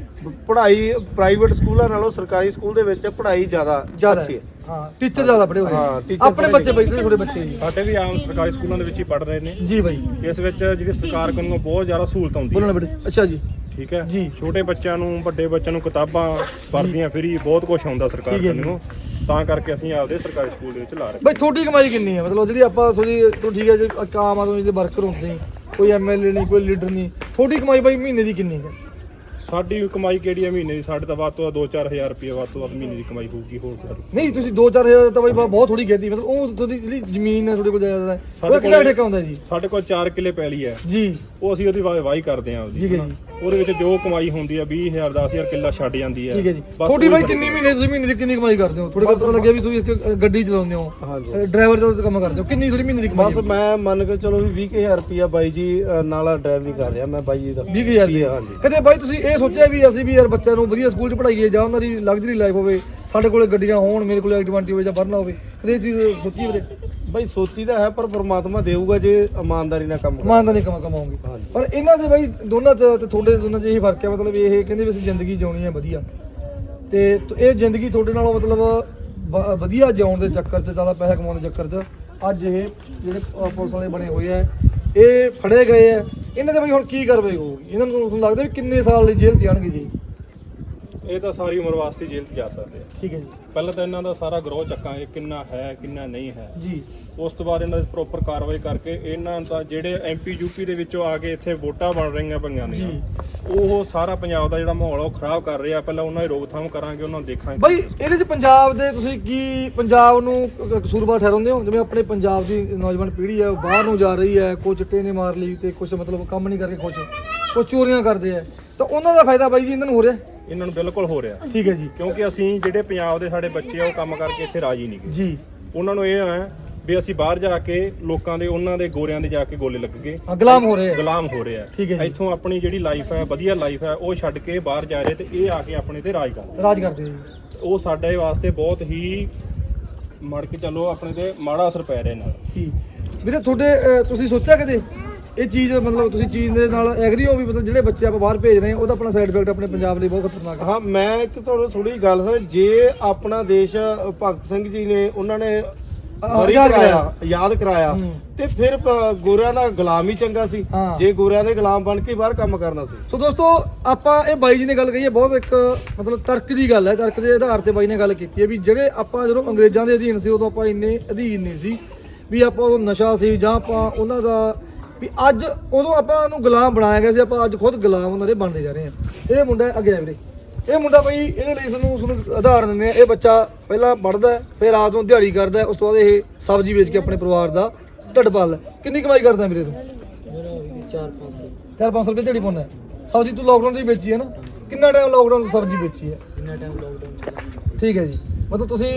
ਪੜ੍ਹਾਈ ਪ੍ਰਾਈਵੇਟ ਸਕੂਲਾਂ ਨਾਲੋਂ ਸਰਕਾਰੀ ਸਕੂਲ ਦੇ ਵਿੱਚ ਪੜ੍ਹਾਈ ਜ਼ਿਆਦਾ ਜ਼ਿਆਦਾ ਅੱਛੀ ਹੈ। ਹੈ। ਹਾਂ ਟੀਚਰ ਜ਼ਿਆਦਾ ਪੜ੍ਹੇ ਹੋਏ ਹਾਂ, ਆ। teacher ਆਪਣੇ ਪੜ੍ਹੇ ਬੱਚੇ ਬਈ ਤੁਹਾਡੇ ਬੱਚੇ ਜੀ ਸਾਡੇ ਵੀ ਆਮ ਸਰਕਾਰੀ ਸਕੂਲਾਂ ਦੇ ਵਿੱਚ ਹੀ ਪੜ੍ਹ ਰਹੇ ਨੇ। ਜੀ ਬਾਈ। ਇਸ ਵਿੱਚ ਜਿਹੜੀ ਸਰਕਾਰ ਕੋਲੋਂ ਬਹੁਤ ਜ਼ਿਆਦਾ ਸਹੂਲਤ ਆਉਂਦੀ ਬੋਲਣਾ ਹੈ। ਬੇਟੇ। ਅੱਛਾ ਜੀ। ਠੀਕ ਹੈ। ਜੀ। ਛੋਟੇ ਬੱਚਿਆਂ ਨੂੰ ਵੱਡੇ ਬੱਚਿਆਂ ਨੂੰ ਕਿਤਾਬਾਂ ਵਰਦੀਆਂ ਫਰੀ ਬਹੁਤ ਕੁਝ ਆਉਂਦਾ ਸਰਕਾਰ ਠੀਕ ਹੈ ਕੋਲੋਂ। ਤਾਂ ਕਰਕੇ ਅਸੀਂ ਆਪਦੇ ਸਰਕਾਰੀ ਸਕੂਲ ਦੇ ਵਿੱਚ ਲਾ ਰਹੇ ਬਈ ਤੁਹਾਡੀ ਕਮਾਈ ਕਿੰਨੀ ਹੈ? ਮਤਲਬ ਜਿਹੜੀ ਆਪਾਂ ਥੋੜੀ ਤੂੰ ਠੀਕ ਹੈ ਜੀ ਆਮ ਆਦਮੀ ਦੇ ਵਰਕਰ ਹੁੰਦੇ ਸੀ ਕੋਈ ਐਮਐਲਏ ਨਹੀਂ ਕੋਈ ਲੀਡਰ ਨਹੀਂ। ਤੁਹਾਡੀ ਕਮਾਈ ਬਈ ਮਹੀਨੇ ਦੀ ਕਿੰਨੀ ਹੈ? ਸਾਡੀ ਕਮਾਈ ਕਿਹੜੀ ਹੈ ਮਹੀਨੇ ਦੀ? ਸਾਡੇ ਤਾਂ ਵੱਧ ਤੋਂ ਵੱਧ 2-4000 ਰੁਪਏ ਵੱਧ ਤੋਂ ਵੱਧ ਮਹੀਨੇ ਦੀ ਕਮਾਈ ਹੋਊਗੀ ਹੋਰ ਸਾਡੀ ਨਹੀਂ ਤੁਸੀਂ 2-4000 ਤਾਂ ਬਈ ਬਹੁਤ ਥੋੜੀ ਕਹਿਦੀ ਮਤਲਬ ਉਹ ਤੁਹਾਡੀ ਜਿਹੜੀ ਜ਼ਮੀਨ ਹੈ ਤੁਹਾਡੇ ਕੋਲ ਜ਼ਿਆਦਾ ਹੈ ਉਹ ਕਿੰਨਾ ਕੋਲ- ਠੇਕਾ ਹੁੰਦਾ ਜੀ? ਸਾਡੇ ਕੋਲ 4 ਕਿੱਲੇ ਪੈਲੀ ਹੈ। ਜੀ। ਉਹ ਅਸੀਂ ਉਹਦੀ ਵਾਹੀ ਕਰਦੇ ਹਾਂ ਉਹਦੀ ਉਹਦੇ ਵਿੱਚ ਜੋ ਕਮਾਈ ਹੁੰਦੀ ਹੈ 20000 10000 ਕਿੱਲਾ ਛੱਡ ਜਾਂਦੀ ਹੈ। ਠੀਕ ਹੈ ਜੀ। ਤੁਹਾਡੀ ਬਈ ਕਿੰਨੀ ਮਹੀਨੇ ਤੁਸੀਂ ਮਹੀਨੇ ਦੀ ਕਿੰਨੀ ਕਮਾਈ ਕਰਦੇ ਹੋ? ਤੁਹਾਡੇ ਕੋਲ ਪਤਾ ਲੱਗਿਆ ਵੀ ਤੁਸੀਂ ਗੱਡੀ ਚਲਾਉਂਦੇ ਹੋ ਡਰਾਈਵਰ ਦਾ ਕੰਮ ਕਰਦੇ ਹੋ ਕਿੰਨੀ ਤੁਹਾਡੀ ਮਹੀਨੇ ਦੀ ਕਮਾਈ ਬਸ ਮੈਂ ਮੰਨ ਕੇ ਚਲੋ ਵੀ 20000 ਰੁਪਿਆ ਬਾਈ ਜੀ ਨਾਲ ਡਰਾਈਵਰੀ ਕਰ ਰਿਹਾ ਮੈਂ ਬਾਈ ਜੀ ਦਾ 20000 ਰੁਪਏ ਹਾਂਜੀ। ਕਦੇ ਬਾਈ ਤੁਸੀਂ ਇਹ ਸੋਚਿਆ ਵੀ ਅਸੀਂ ਵੀ ਯਾਰ ਬੱਚਿਆਂ ਨੂੰ ਵਧੀਆ ਸਕੂਲ 'ਚ ਪੜ੍ਹਾਈਏ ਜਾਂ ਉਹਨਾਂ ਦੀ ਲਗਜ਼ਰੀ ਲਾਈਫ ਹੋਵੇ ਸਾਡੇ ਕੋਲੇ ਗੱਡੀਆਂ ਹੋਣ ਮੇਰੇ ਕੋਲੇ ਐਕਟਿਵਿਟੀ ਹੋਵੇ ਜਾਂ ਵਰਨਾ ਹੋਵੇ ਕਦੇ ਇਹ ਚੀਜ਼ ਸੋਚੀ ਵੀਰੇ? ਬਾਈ ਸੋਚੀ ਤਾਂ ਹੈ ਪਰ ਪ੍ਰਮਾਤਮਾ ਦੇਊਗਾ ਜੇ ਇਮਾਨਦਾਰੀ ਨਾਲ ਕੰਮ। ਇਮਾਨਦਾਰੀ ਕਮਾ ਕਮਾਉਂਗੇ। ਪਰ ਇਹਨਾਂ ਦੇ ਬਾਈ ਦੋਨਾਂ 'ਚ ਤੇ ਤੁਹਾਡੇ ਦੋਨਾਂ 'ਚ ਇਹੀ ਫ਼ਰਕ ਹੈ ਮਤਲਬ ਇਹ ਕਹਿੰਦੇ ਵੀ ਅਸੀਂ ਜ਼ਿੰਦਗੀ ਜਿਉਣੀ ਹੈ ਵਧੀਆ। ਤੇ ਇਹ ਜ਼ਿੰਦਗੀ ਤੁਹਾਡੇ ਨਾਲੋਂ ਮਤਲਬ ਵਧੀਆ ਜਿਉਣ ਦੇ ਚੱਕਰ 'ਚ ਜ਼ਿਆਦਾ ਪੈਸੇ ਕਮਾਉਣ ਦੇ ਚੱਕਰ 'ਚ ਅੱਜ ਇਹ ਜਿਹੜੇ ਪੁਲਿਸ ਵਾਲੇ ਬਣੇ ਹੋਏ ਆ ਇਹ ਫੜੇ ਗਏ ਆ। ਇਹਨਾਂ ਦੇ ਬਈ ਹੁਣ ਕੀ ਕਾਰਵਾਈ ਹੋਊਗੀ? ਇਹਨਾਂ ਨੂੰ ਤੁਹਾਨੂੰ ਲੱਗਦਾ ਵੀ ਕਿੰਨੇ ਸਾਲ ਲਈ ਜੇਲ੍ਹ 'ਚ ਜਾਣਗੇ ਜੀ? ਇਹ ਤਾਂ ਸਾਰੀ ਉਮਰ ਵਾਸਤੇ ਜੇਲ੍ਹ 'ਚ ਜਾ ਸਕਦੇ ਆ। ਠੀਕ ਹੈ ਜੀ। ਪਹਿਲਾਂ ਤਾਂ ਇਹਨਾਂ ਦਾ ਸਾਰਾ ਗਰੋਹ ਚੱਕਾਂਗੇ ਕਿੰਨਾ ਹੈ ਕਿੰਨਾ ਨਹੀਂ ਹੈ। ਜੀ। ਉਸ ਤੋਂ ਬਾਅਦ ਇਹਨਾਂ ਦੀ ਪ੍ਰੋਪਰ ਕਾਰਵਾਈ ਕਰਕੇ ਇਹਨਾਂ ਦਾ ਜਿਹੜੇ ਐਮਪੀ ਯੂਪੀ ਦੇ ਵਿੱਚੋਂ ਆ ਕੇ ਇੱਥੇ ਵੋਟਾਂ ਬਣ ਰਹੀਆਂ ਪਈਆਂ ਨੇ ਜੀ। ਉਹ ਸਾਰਾ ਪੰਜਾਬ ਦਾ ਜਿਹੜਾ ਮਾਹੌਲ ਉਹ ਖਰਾਬ ਕਰ ਰਹੇ। ਪਹਿਲਾਂ ਉਹਨਾਂ ਦੀ ਰੋਕਥਾਮ ਕਰਾਂਗੇ ਉਹਨਾਂ ਨੂੰ ਦੇਖਾਂਗੇ। ਬਾਈ ਇਹਦੇ 'ਚ ਪੰਜਾਬ ਦੇ ਤੁਸੀਂ ਕੀ ਪੰਜਾਬ ਨੂੰ ਕਸੂਰਵਾਰ ਠਹਿਰਾਉਂਦੇ ਹੋ? ਜਿਵੇਂ ਆਪਣੇ ਪੰਜਾਬ ਦੀ ਨੌਜਵਾਨ ਪੀੜ੍ਹੀ ਹੈ ਉਹ ਬਾਹਰ ਨੂੰ ਜਾ ਰਹੀ ਹੈ ਕੁਝ ਚਿੱਟੇ ਨੇ ਮਾਰ ਲਈ ਤੇ ਕੁਝ ਮਤਲਬ ਕੰਮ ਨਹੀਂ ਕਰਕੇ ਕੁਝ ਕੁਝ ਚੋਰੀਆਂ ਕਰਦੇ ਆ। ਤਾਂ ਉਹਨਾਂ ਦਾ ਫਾਇਦਾ ਬਾਈ ਜੀ ਇਹਨਾਂ ਨੂੰ ਹੋ ਰਿਹਾ? ਇਹਨਾਂ ਨੂੰ ਬਿਲਕੁਲ ਹੋ ਰਿਹਾ। ਠੀਕ ਹੈ ਜੀ। ਕਿਉਂਕਿ ਅਸੀਂ ਜਿਹੜੇ ਪੰਜਾਬ ਦੇ ਸਾਡੇ ਬੱਚੇ ਆ ਉਹ ਕੰਮ ਕਰਕੇ ਇੱਥੇ ਰਾਜੀ ਨਹੀਂ ਗੇ ਜੀ। ਉਹਨਾਂ ਨੂੰ ਇਹ ਹੈ ਵੀ ਅਸੀਂ ਬਾਹਰ ਜਾ ਕੇ ਲੋਕਾਂ ਦੇ ਉਹਨਾਂ ਦੇ ਗੋਰਿਆਂ ਦੇ ਜਾ ਕੇ ਗੋਲੇ ਲੱਗ ਗਏ। ਹਾਂ, ਗੁਲਾਮ ਹੋ ਰਹੇ ਆ। ਗੁਲਾਮ ਹੋ ਰਹੇ ਆ। ਠੀਕ ਹੈ ਜੀ। ਇੱਥੋਂ ਆਪਣੀ ਜਿਹੜੀ ਲਾਈਫ ਹੈ ਵਧੀਆ ਲਾਈਫ ਹੈ ਉਹ ਛੱਡ ਕੇ ਬਾਹਰ ਜਾ ਰਹੇ ਤੇ ਇਹ ਆ ਕੇ ਆਪਣੇ ਤੇ ਰਾਜ ਕਰ ਰਹੇ। ਰਾਜ ਕਰਦੇ ਜੀ। ਉਹ ਸਾਡੇ ਵਾਸਤੇ ਬਹੁਤ ਹੀ ਮੜ ਕੇ ਚੱਲੋ ਆਪਣੇ ਤੇ ਮਾੜਾ ਅਸਰ ਪੈ ਰਿਹਾ ਨਾਲ ਠੀਕ। ਵੀਰੇ ਤੁਹਾਡੇ ਅਹ, ਤੁਸੀਂ ਸੋਚਿਆ ਕਦੇ ਇਹ ਚੀਜ਼ ਮਤਲਬ ਤੁਸੀਂ ਚੀਜ਼ ਦੇ ਨਾਲ ਐਗਰੀ ਹੋ ਵੀ ਮਤਲਬ ਜਿਹੜੇ ਬੱਚੇ ਆਪਾਂ ਬਾਹਰ ਭੇਜ ਰਹੇ ਹਾਂ ਉਹਦਾ ਆਪਣਾ ਸਾਈਡ ਇਫੈਕਟ ਆਪਣੇ ਪੰਜਾਬ ਲਈ ਬਹੁਤ ਖਤਰਨਾਕ ਹੈ ਹਾਂ ਮੈਂ ਇੱਕ ਤੁਹਾਨੂੰ ਥੋੜੀ ਗੱਲ ਸਮਝ ਜੇ ਆਪਣਾ ਦੇਸ਼ ਭਗਤ ਸਿੰਘ ਜੀ ਨੇ ਉਹਨਾਂ ਨੇ ਬਰੀ ਆਜ਼ਾਦ ਕਰਾਇਆ ਯਾਦ ਕਰਾਇਆ ਹੂੰ। ਤੇ ਫਿਰ ਗੋਰਿਆਂ ਦਾ ਗੁਲਾਮ ਹੀ ਚੰਗਾ ਸੀ ਹਾਂ। ਜੇ ਗੋਰਿਆਂ ਦੇ ਗੁਲਾਮ ਬਣ ਕੇ ਬਾਹਰ ਕੰਮ ਕਰਨਾ ਸੀ ਸੋ ਦੋਸਤੋ ਆਪਾਂ ਇਹ ਬਾਈ ਜੀ ਨੇ ਗੱਲ ਕਹੀ ਹੈ ਬਹੁਤ ਇੱਕ ਮਤਲਬ ਤਰਕ ਦੀ ਗੱਲ ਹੈ ਤਰਕ ਦੇ ਆਧਾਰ ਤੇ ਬਾਈ ਨੇ ਗੱਲ ਕੀਤੀ ਹੈ ਵੀ ਜਿਹੜੇ ਆਪਾਂ ਜਦੋਂ ਅੰਗਰੇਜ਼ਾਂ ਦੇ ਅਧੀਨ ਸੀ ਉਦੋਂ ਆਪਾਂ ਇੰਨੇ ਅਧੀਨ ਨਹੀਂ ਸੀ ਵੀ ਆਪਾਂ ਉਦੋਂ ਨਸ਼ਾ ਸੀ ਜਾਂ ਆਪਾਂ ਉਹਨਾਂ ਦਾ ਵੀ ਅੱਜ ਉਦੋਂ ਆਪਾਂ ਨੂੰ ਗੁਲਾਮ ਬਣਾਇਆ ਗਿਆ ਸੀ ਆਪਾਂ ਅੱਜ ਖੁਦ ਗੁਲਾਮ ਉਹਨਾਂ ਦੇ ਬਣਦੇ ਜਾ ਰਹੇ ਹਾਂ। ਇਹ ਮੁੰਡਾ ਅੱਗੇ ਆ ਵੀਰੇ। ਇਹ ਮੁੰਡਾ ਬਈ ਇਹਦੇ ਲਈ ਸਾਨੂੰ ਤੁਹਾਨੂੰ ਆਧਾਰ ਦਿੰਦੇ ਆ ਇਹ ਬੱਚਾ ਪਹਿਲਾਂ ਪੜਦਾ ਫਿਰ ਰਾਤ ਨੂੰ ਦਿਹਾੜੀ ਕਰਦਾ ਉਸ ਤੋਂ ਬਾਅਦ ਇਹ ਸਬਜ਼ੀ ਵੇਚ ਕੇ ਆਪਣੇ ਪਰਿਵਾਰ ਦਾ ਢਿੱਡ ਪਾਲਦਾ। ਕਿੰਨੀ ਕਮਾਈ ਕਰਦਾ ਵੀਰੇ ਤੂੰ? ਮੇਰਾ 4-5 ਚਾਰ 500 ਰੁਪਏ ਦਿਹਾੜੀ ਪਾਉਂਦਾ। ਸਬਜ਼ੀ ਤੂੰ ਲੋਕਡਾਊਨ 'ਚ ਹੀ ਵੇਚੀ ਹੈ ਨਾ? ਕਿੰਨਾ ਟਾਈਮ ਲੋਕਡਾਊਨ 'ਚ ਸਬਜ਼ੀ ਵੇਚੀ ਹੈ? ਜਿੰਨਾ ਟਾਈਮ ਲੋਕਡਾਊਨ ਠੀਕ ਹੈ ਜੀ। ਮਤਲਬ ਤੁਸੀਂ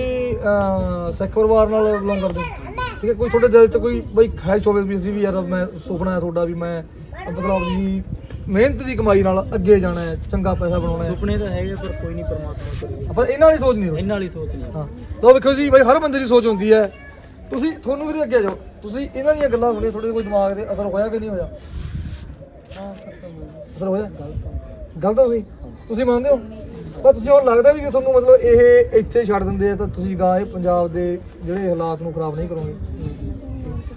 ਸਿੱਖ ਪਰਿਵਾਰ ਨਾਲ ਬਿਲੋਂਗ ਕਰਦੇ ਹੋ? ਠੀਕ ਹੈ ਕੋਈ ਤੁਹਾਡੇ ਦਿਲ 'ਚ ਕੋਈ ਬਈ ਖਾਹਿਸ਼ ਹੋਵੇ ਵੀ ਅਸੀਂ ਵੀ ਯਾਰ ਮੈਂ ਸੁਪਨਾ ਹੈ ਤੁਹਾਡਾ ਵੀ ਮੈਂ ਮਤਲਬ ਆਪਣੀ ਮਿਹਨਤ ਦੀ ਕਮਾਈ ਨਾਲ ਅੱਗੇ ਜਾਣਾ ਹੈ ਚੰਗਾ ਪੈਸਾ ਬਣਾਉਣਾ ਹੈ। ਸੁਪਨੇ ਤਾਂ ਹੈਗੇ ਪਰ ਕੋਈ ਨਹੀਂ ਪਰਮਾਤਮਾ ਕਰੇ ਪਰ ਇਹਨਾਂ ਵਾਲੀ ਸੋਚ ਨਹੀਂ ਰਹੀ ਇਹਨਾਂ ਵਾਲੀ ਸੋਚ ਨਹੀਂ ਹਾਂ। ਲੋ ਵੇਖੋ ਜੀ ਬਈ ਹਰ ਬੰਦੇ ਦੀ ਸੋਚ ਹੁੰਦੀ ਹੈ। ਤੁਸੀਂ ਤੁਹਾਨੂੰ ਵੀ ਅੱਗੇ ਜਾਓ। ਤੁਸੀਂ ਇਹਨਾਂ ਦੀਆਂ ਗੱਲਾਂ ਸੁਣੀਆਂ ਤੁਹਾਡੇ ਕੋਈ ਦਿਮਾਗ ਤੇ ਅਸਰ ਹੋਇਆ ਕਿ ਨਹੀਂ ਹੋਇਆ? ਅਸਰ ਹੋਇਆ? ਗਲਤ ਹੋ। ਗਈ ਤੁਸੀਂ ਮੰਨਦੇ ਹੋ? ਪਰ ਤੁਸੀਂ ਹੁਣ ਲੱਗਦਾ ਵੀ ਕਿ ਤੁਹਾਨੂੰ ਮਤਲਬ ਇਹ ਇੱਥੇ ਛੱਡ ਦਿੰਦੇ ਆ ਤਾਂ ਤੁਸੀਂ ਗਾਏ ਪੰਜਾਬ ਦੇ ਜਿਹੜੇ ਹਾਲਾਤ ਨੂੰ ਖਰਾਬ ਨਹੀਂ ਕਰੋਗੇ?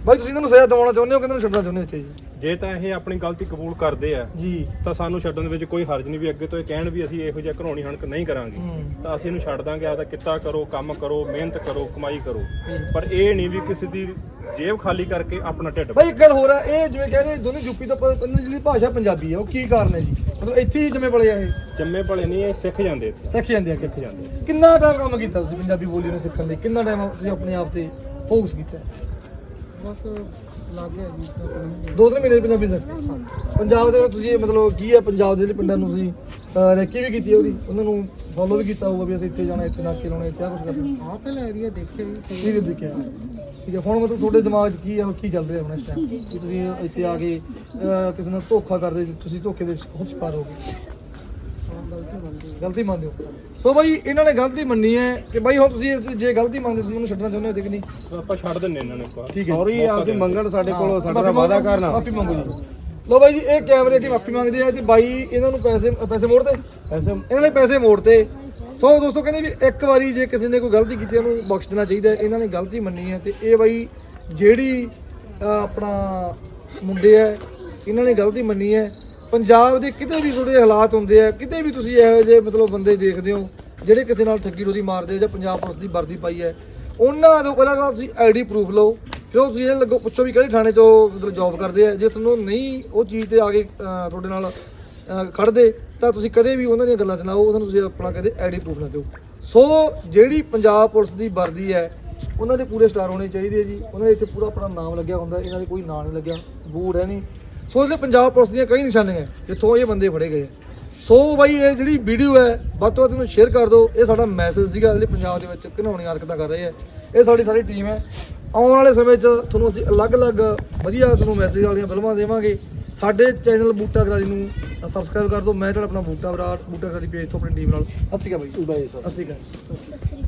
ਬਾਈ ਤੁਸੀਂ ਇਹਨਾਂ ਨੂੰ ਸਜ਼ਾ ਦਿਵਾਉਣਾ ਚਾਹੁੰਦੇ ਹੋ ਕਿ ਇਹਨਾਂ ਨੂੰ ਛੱਡਣਾ ਚਾਹੁੰਦੇ ਹੋ ਇੱਥੇ ਜੀ? ਜੇ ਤਾਂ ਇਹ ਆਪਣੀ ਗਲਤੀ ਕਬੂਲ ਕਰਦੇ ਆ ਜੀ। ਤਾਂ ਸਾਨੂੰ ਛੱਡਣ ਦੇ ਵਿੱਚ ਕੋਈ ਹਰਜ ਨਹੀਂ ਵੀ ਅੱਗੇ ਤੋਂ ਇਹ ਕਹਿਣ ਵੀ ਅਸੀਂ ਇਹੋ ਜਿਹਾ ਘਰੋਣੀ ਹਣਕ ਨਹੀਂ ਕਰਾਂਗੇ। ਤਾਂ ਅਸੀਂ ਇਹਨੂੰ ਛੱਡ ਦਾਂਗੇ ਆਦਾ ਕਿੱਤਾ ਕਰੋ ਕੰਮ ਕਰੋ ਮਿਹਨਤ ਕਰੋ ਕਮਾਈ ਕਰੋ। ਪਰ ਇਹ ਨਹੀਂ ਵੀ ਕਿਸੇ ਦੀ ਜੇਬ ਖਾਲੀ ਕਰਕੇ ਆਪਣਾ ਢਿੱਡ ਭਾਈ ਇੱਕ ਗੱਲ ਹੋਰ ਆ ਇਹ ਜਿਵੇਂ ਕਹਿੰਦੇ ਦੋਨੇ ਯੂਪੀ ਤੋਂ ਪ- ਇਹਨਾਂ ਦੀ ਜਿਹੜੀ ਭਾਸ਼ਾ ਪੰਜਾਬੀ ਆ ਉਹ ਕੀ ਕਾਰਨ ਹੈ ਜੀ? ਮਤਲਬ ਇੱਥੇ ਹੀ ਜਿਵੇਂ ਪਲੇ ਆ ਇਹ? ਜੰਮੇ ਭਲੇ ਨਹੀਂ ਇਹ ਸਿੱਖ ਜਾਂਦੇ ਇੱਥੇ। ਸਿੱਖ ਜਾਂਦੇ ਆ ਸਿੱਖ ਜਾਂਦੇ। ਕਿੰਨਾ ਟਾਈਮ ਕੰਮ ਕੀਤਾ ਤੁਸੀਂ ਪੰਜਾਬੀ ਬੋਲੀ ਨੂੰ ਸਿੱਖਣ ਲਈ? ਕਿੰਨਾ ਟਾਈਮ ਤੁਸੀਂ ਆਪਣੇ ਆਪ ਤੇ ਫੋਕਸ ਕੀਤਾ? ਬਸ ਲੱਗ ਗਿਆ ਜੀ ਤਾਂ ਕੋਈ ਨਹੀਂ ਦੋ ਤਿੰਨ ਮਹੀਨੇ ਪੰਜਾਬੀ ਸਿੱਖ ਪੰਜਾਬ ਦੇ ਵਿੱਚ ਤੁਸੀਂ ਮਤਲਬ ਕੀ ਹੈ ਪੰਜਾਬ ਦੇ ਜਿਹੜੇ ਪਿੰਡਾਂ ਨੂੰ ਤੁਸੀਂ ਅਹ, ਰੈਕੀ ਵੀ ਕੀਤੀ ਹੈ ਉਹਦੀ? ਉਹਨਾਂ ਨੂੰ ਫੋਲੋ ਵੀ ਕੀਤਾ ਹੋਊਗਾ ਵੀ ਅਸੀਂ ਇੱਥੇ ਜਾਣਾ ਇੱਥੇ ਨਾਕੇ ਲਾਉਣੇ ਇੱਥੇ ਕੁਝ ਕਰਨਾ। ਹਾਂ ਪਹਿਲਾਂ ਏਰੀਆ ਦੇਖਿਆ ਜੀ ਠੀਕ ਹੈ ਦੇਖਿਆ। ਠੀਕ ਹੈ ਹੁਣ ਮਤਲਬ ਤੁਹਾਡੇ ਦਿਮਾਗ 'ਚ ਕੀ ਹੈ ਕੀ ਚੱਲ ਰਿਹਾ ਹੁਣ ਇਸ ਟਾਈਮ ਕਿ ਤੁਸੀਂ ਇੱਥੇ ਆ ਕੇ ਅਹ, ਕਿਸੇ ਨਾਲ ਧੋਖਾ ਕਰਦੇ ਤੁਸੀਂ ਧੋਖੇ ਦੇ ਖੁਦ ਸ਼ਿਕਾਰ ਹੋ ਗਏ। ਹਾਂ ਗਲਤੀ ਮੰਨਦੇ ਗਲਤੀ ਮੰਨਦੇ ਹੋ। ਸੋ ਬਾਈ ਇਹਨਾਂ ਨੇ ਗਲਤੀ ਮੰਨੀ ਹੈ ਕਿ ਬਾਈ ਹੁਣ ਤੁਸੀਂ ਇਸ- ਜੇ ਗਲਤੀ ਮੰਨਦੇ ਤੁਸੀਂ ਮੈਨੂੰ ਛੱਡਣਾ ਚਾਹੁੰਦੇ ਹੋ ਤੇ ਕਿ ਨਹੀਂ? ਆਪਾਂ ਛੱਡ ਦਿੰਨੇ ਇਹਨਾਂ ਨੂੰ ਇੱਕ ਵਾਰ। ਠੀਕ ਹੈ। ਸੌਰੀ ਆਪਦੀ ਮੰਗਣ ਸਾਡੇ ਕੋਲੋਂ ਸਾਡਾ ਵਾਅਦਾ ਕਰਨਾ। ਮਾਫ਼ੀ ਮੰਗੋ ਜੀ। ਲੋ ਬਾਈ ਜੀ ਇਹ ਕੈਮਰੇ ਅੱਗੇ ਮਾਫੀ ਮੰਗਦੇ ਆ ਤੇ ਬਾਈ ਇਹਨਾਂ ਨੂੰ ਪੈਸੇ ਪੈਸੇ ਮੋੜਦੇ ਐਸੇ ਇਹਨਾਂ ਨੇ ਪੈਸੇ ਮੋੜਤੇ। ਸੋ ਦੋਸਤੋ ਕਹਿੰਦੇ ਵੀ ਇੱਕ ਵਾਰੀ ਜੇ ਕਿਸੇ ਨੇ ਕੋਈ ਗਲਤੀ ਕੀਤੀ ਉਹਨੂੰ ਬਖਸ਼ ਦੇਣਾ ਚਾਹੀਦਾ ਹੈ। ਇਹਨਾਂ ਨੇ ਗਲਤੀ ਮੰਨੀ ਹੈ ਤੇ ਇਹ ਬਾਈ ਜਿਹੜੀ ਅਹ, ਆਪਣਾ ਮੁੰਡੇ ਹੈ ਇਹਨਾਂ ਨੇ ਗਲਤੀ ਮੰਨੀ ਹੈ। ਪੰਜਾਬ ਦੇ ਕਿਤੇ ਵੀ ਤੁਹਾਡੇ ਹਾਲਾਤ ਹੁੰਦੇ ਆ ਕਿਤੇ ਵੀ ਤੁਸੀਂ ਇਹੋ ਜਿਹੇ ਮਤਲਬ ਬੰਦੇ ਦੇਖਦੇ ਹੋ ਜਿਹੜੇ ਕਿਸੇ ਨਾਲ ਠੱਗੀ ਰੋਜ਼ੀ ਮਾਰਦੇ ਆ ਜਾਂ ਪੰਜਾਬ ਪੁਲਿਸ ਦੀ ਵਰਦੀ ਪਾਈ ਹੈ ਉਹਨਾਂ ਤੋਂ ਪਹਿਲਾਂ ਤਾਂ ਤੁਸੀਂ ਆਈਡੀ ਪ੍ਰੂਫ ਲਓ ਫਿਰ ਉਹ ਤੁਸੀਂ ਇਹ ਲੱਗੋ ਪੁੱਛੋ ਵੀ ਕਿਹੜੇ ਥਾਣੇ 'ਚ ਮਤਲਬ ਜੌਬ ਕਰਦੇ ਆ ਜੇ ਤੁਹਾਨੂੰ ਨਹੀਂ ਉਹ ਚੀਜ਼ ਤੇ ਆ ਕੇ ਤੁਹਾਡੇ ਨਾਲ ਅਹ, ਖੜਦੇ ਤਾਂ ਤੁਸੀਂ ਕਦੇ ਵੀ ਉਹਨਾਂ ਦੀਆਂ ਗੱਲਾਂ 'ਚ ਨਾ ਆਓ ਉਹਨਾਂ ਨੂੰ ਤੁਸੀਂ ਆਪਣਾ ਕਦੇ ਆਈਡੀ ਪ੍ਰੂਫ ਨਾ ਦਿਓ। ਸੋ ਜਿਹੜੀ ਪੰਜਾਬ ਪੁਲਿਸ ਦੀ ਵਰਦੀ ਹੈ ਉਹਨਾਂ ਦੇ ਪੂਰੇ ਸਟਾਰ ਹੋਣੇ ਚਾਹੀਦੇ ਆ ਜੀ ਉਹਨਾਂ ਦੇ ਇੱਥੇ ਪੂਰਾ ਆਪਣਾ ਨਾਮ ਲੱਗਿਆ ਹੁੰਦਾ ਇਹਨਾਂ ਦੇ ਕੋਈ ਨਾਂ ਨਹੀਂ ਲੱਗਿਆ ਬੂੜ ਹੈ ਨਹੀਂ। ਸੋ ਇਹਦੇ ਪੰਜਾਬ ਪੁਲਿਸ ਦੀਆਂ ਕਈ ਨਿਸ਼ਾਨੀਆਂ ਹੈ ਜਿੱਥੋਂ ਇਹ ਬੰਦੇ ਫੜੇ ਗਏ। ਸੋ ਬਾਈ ਇਹ ਜਿਹੜੀ ਵੀਡੀਓ ਹੈ ਵੱਧ ਤੋਂ ਵੱਧ ਇਹਨੂੰ ਸ਼ੇਅਰ ਕਰ ਦਿਓ। ਇਹ ਸਾਡਾ ਮੈਸੇਜ ਸੀਗਾ ਜਿਹੜੇ ਪੰਜਾਬ ਦੇ ਵਿੱਚ ਘਿਨਾਉਣੀਆਂ ਹਰਕਤਾਂ ਕਰ ਰਹੇ ਆ ਇਹ ਸਾਡੀ ਸਾਰੀ ਟੀਮ ਹੈ। ਆਉਣ ਵਾਲੇ ਸਮੇਂ 'ਚ ਤੁਹਾਨੂੰ ਅਸੀਂ ਅਲੱਗ-ਅਲੱਗ ਵਧੀਆ ਤੁਹਾਨੂੰ ਮੈਸੇਜ ਵਾਲੀਆਂ ਫਿਲਮਾਂ ਦੇਵਾਂਗੇ। ਸਾਡੇ ਚੈਨਲ ਬੂਟਾ ਕਰਾਰੀ ਨੂੰ ਸਬਸਕ੍ਰਾਈਬ ਕਰ ਦਿਓ। ਮੈਂ ਤੁਹਾਡਾ ਆਪਣਾ ਬੂਟਾ ਬਰਾੜ ਬੂਟਾ ਕਰਾਰੀ ਪੇਜ ਤੋਂ ਆਪਣੀ ਟੀਮ ਨਾਲ। ਸਤਿ ਸ਼੍ਰੀ ਅਕਾਲ ਬਾਈ। ਬਾਈ ਸਤਿ ਸ਼੍ਰੀ ਅਕਾਲ।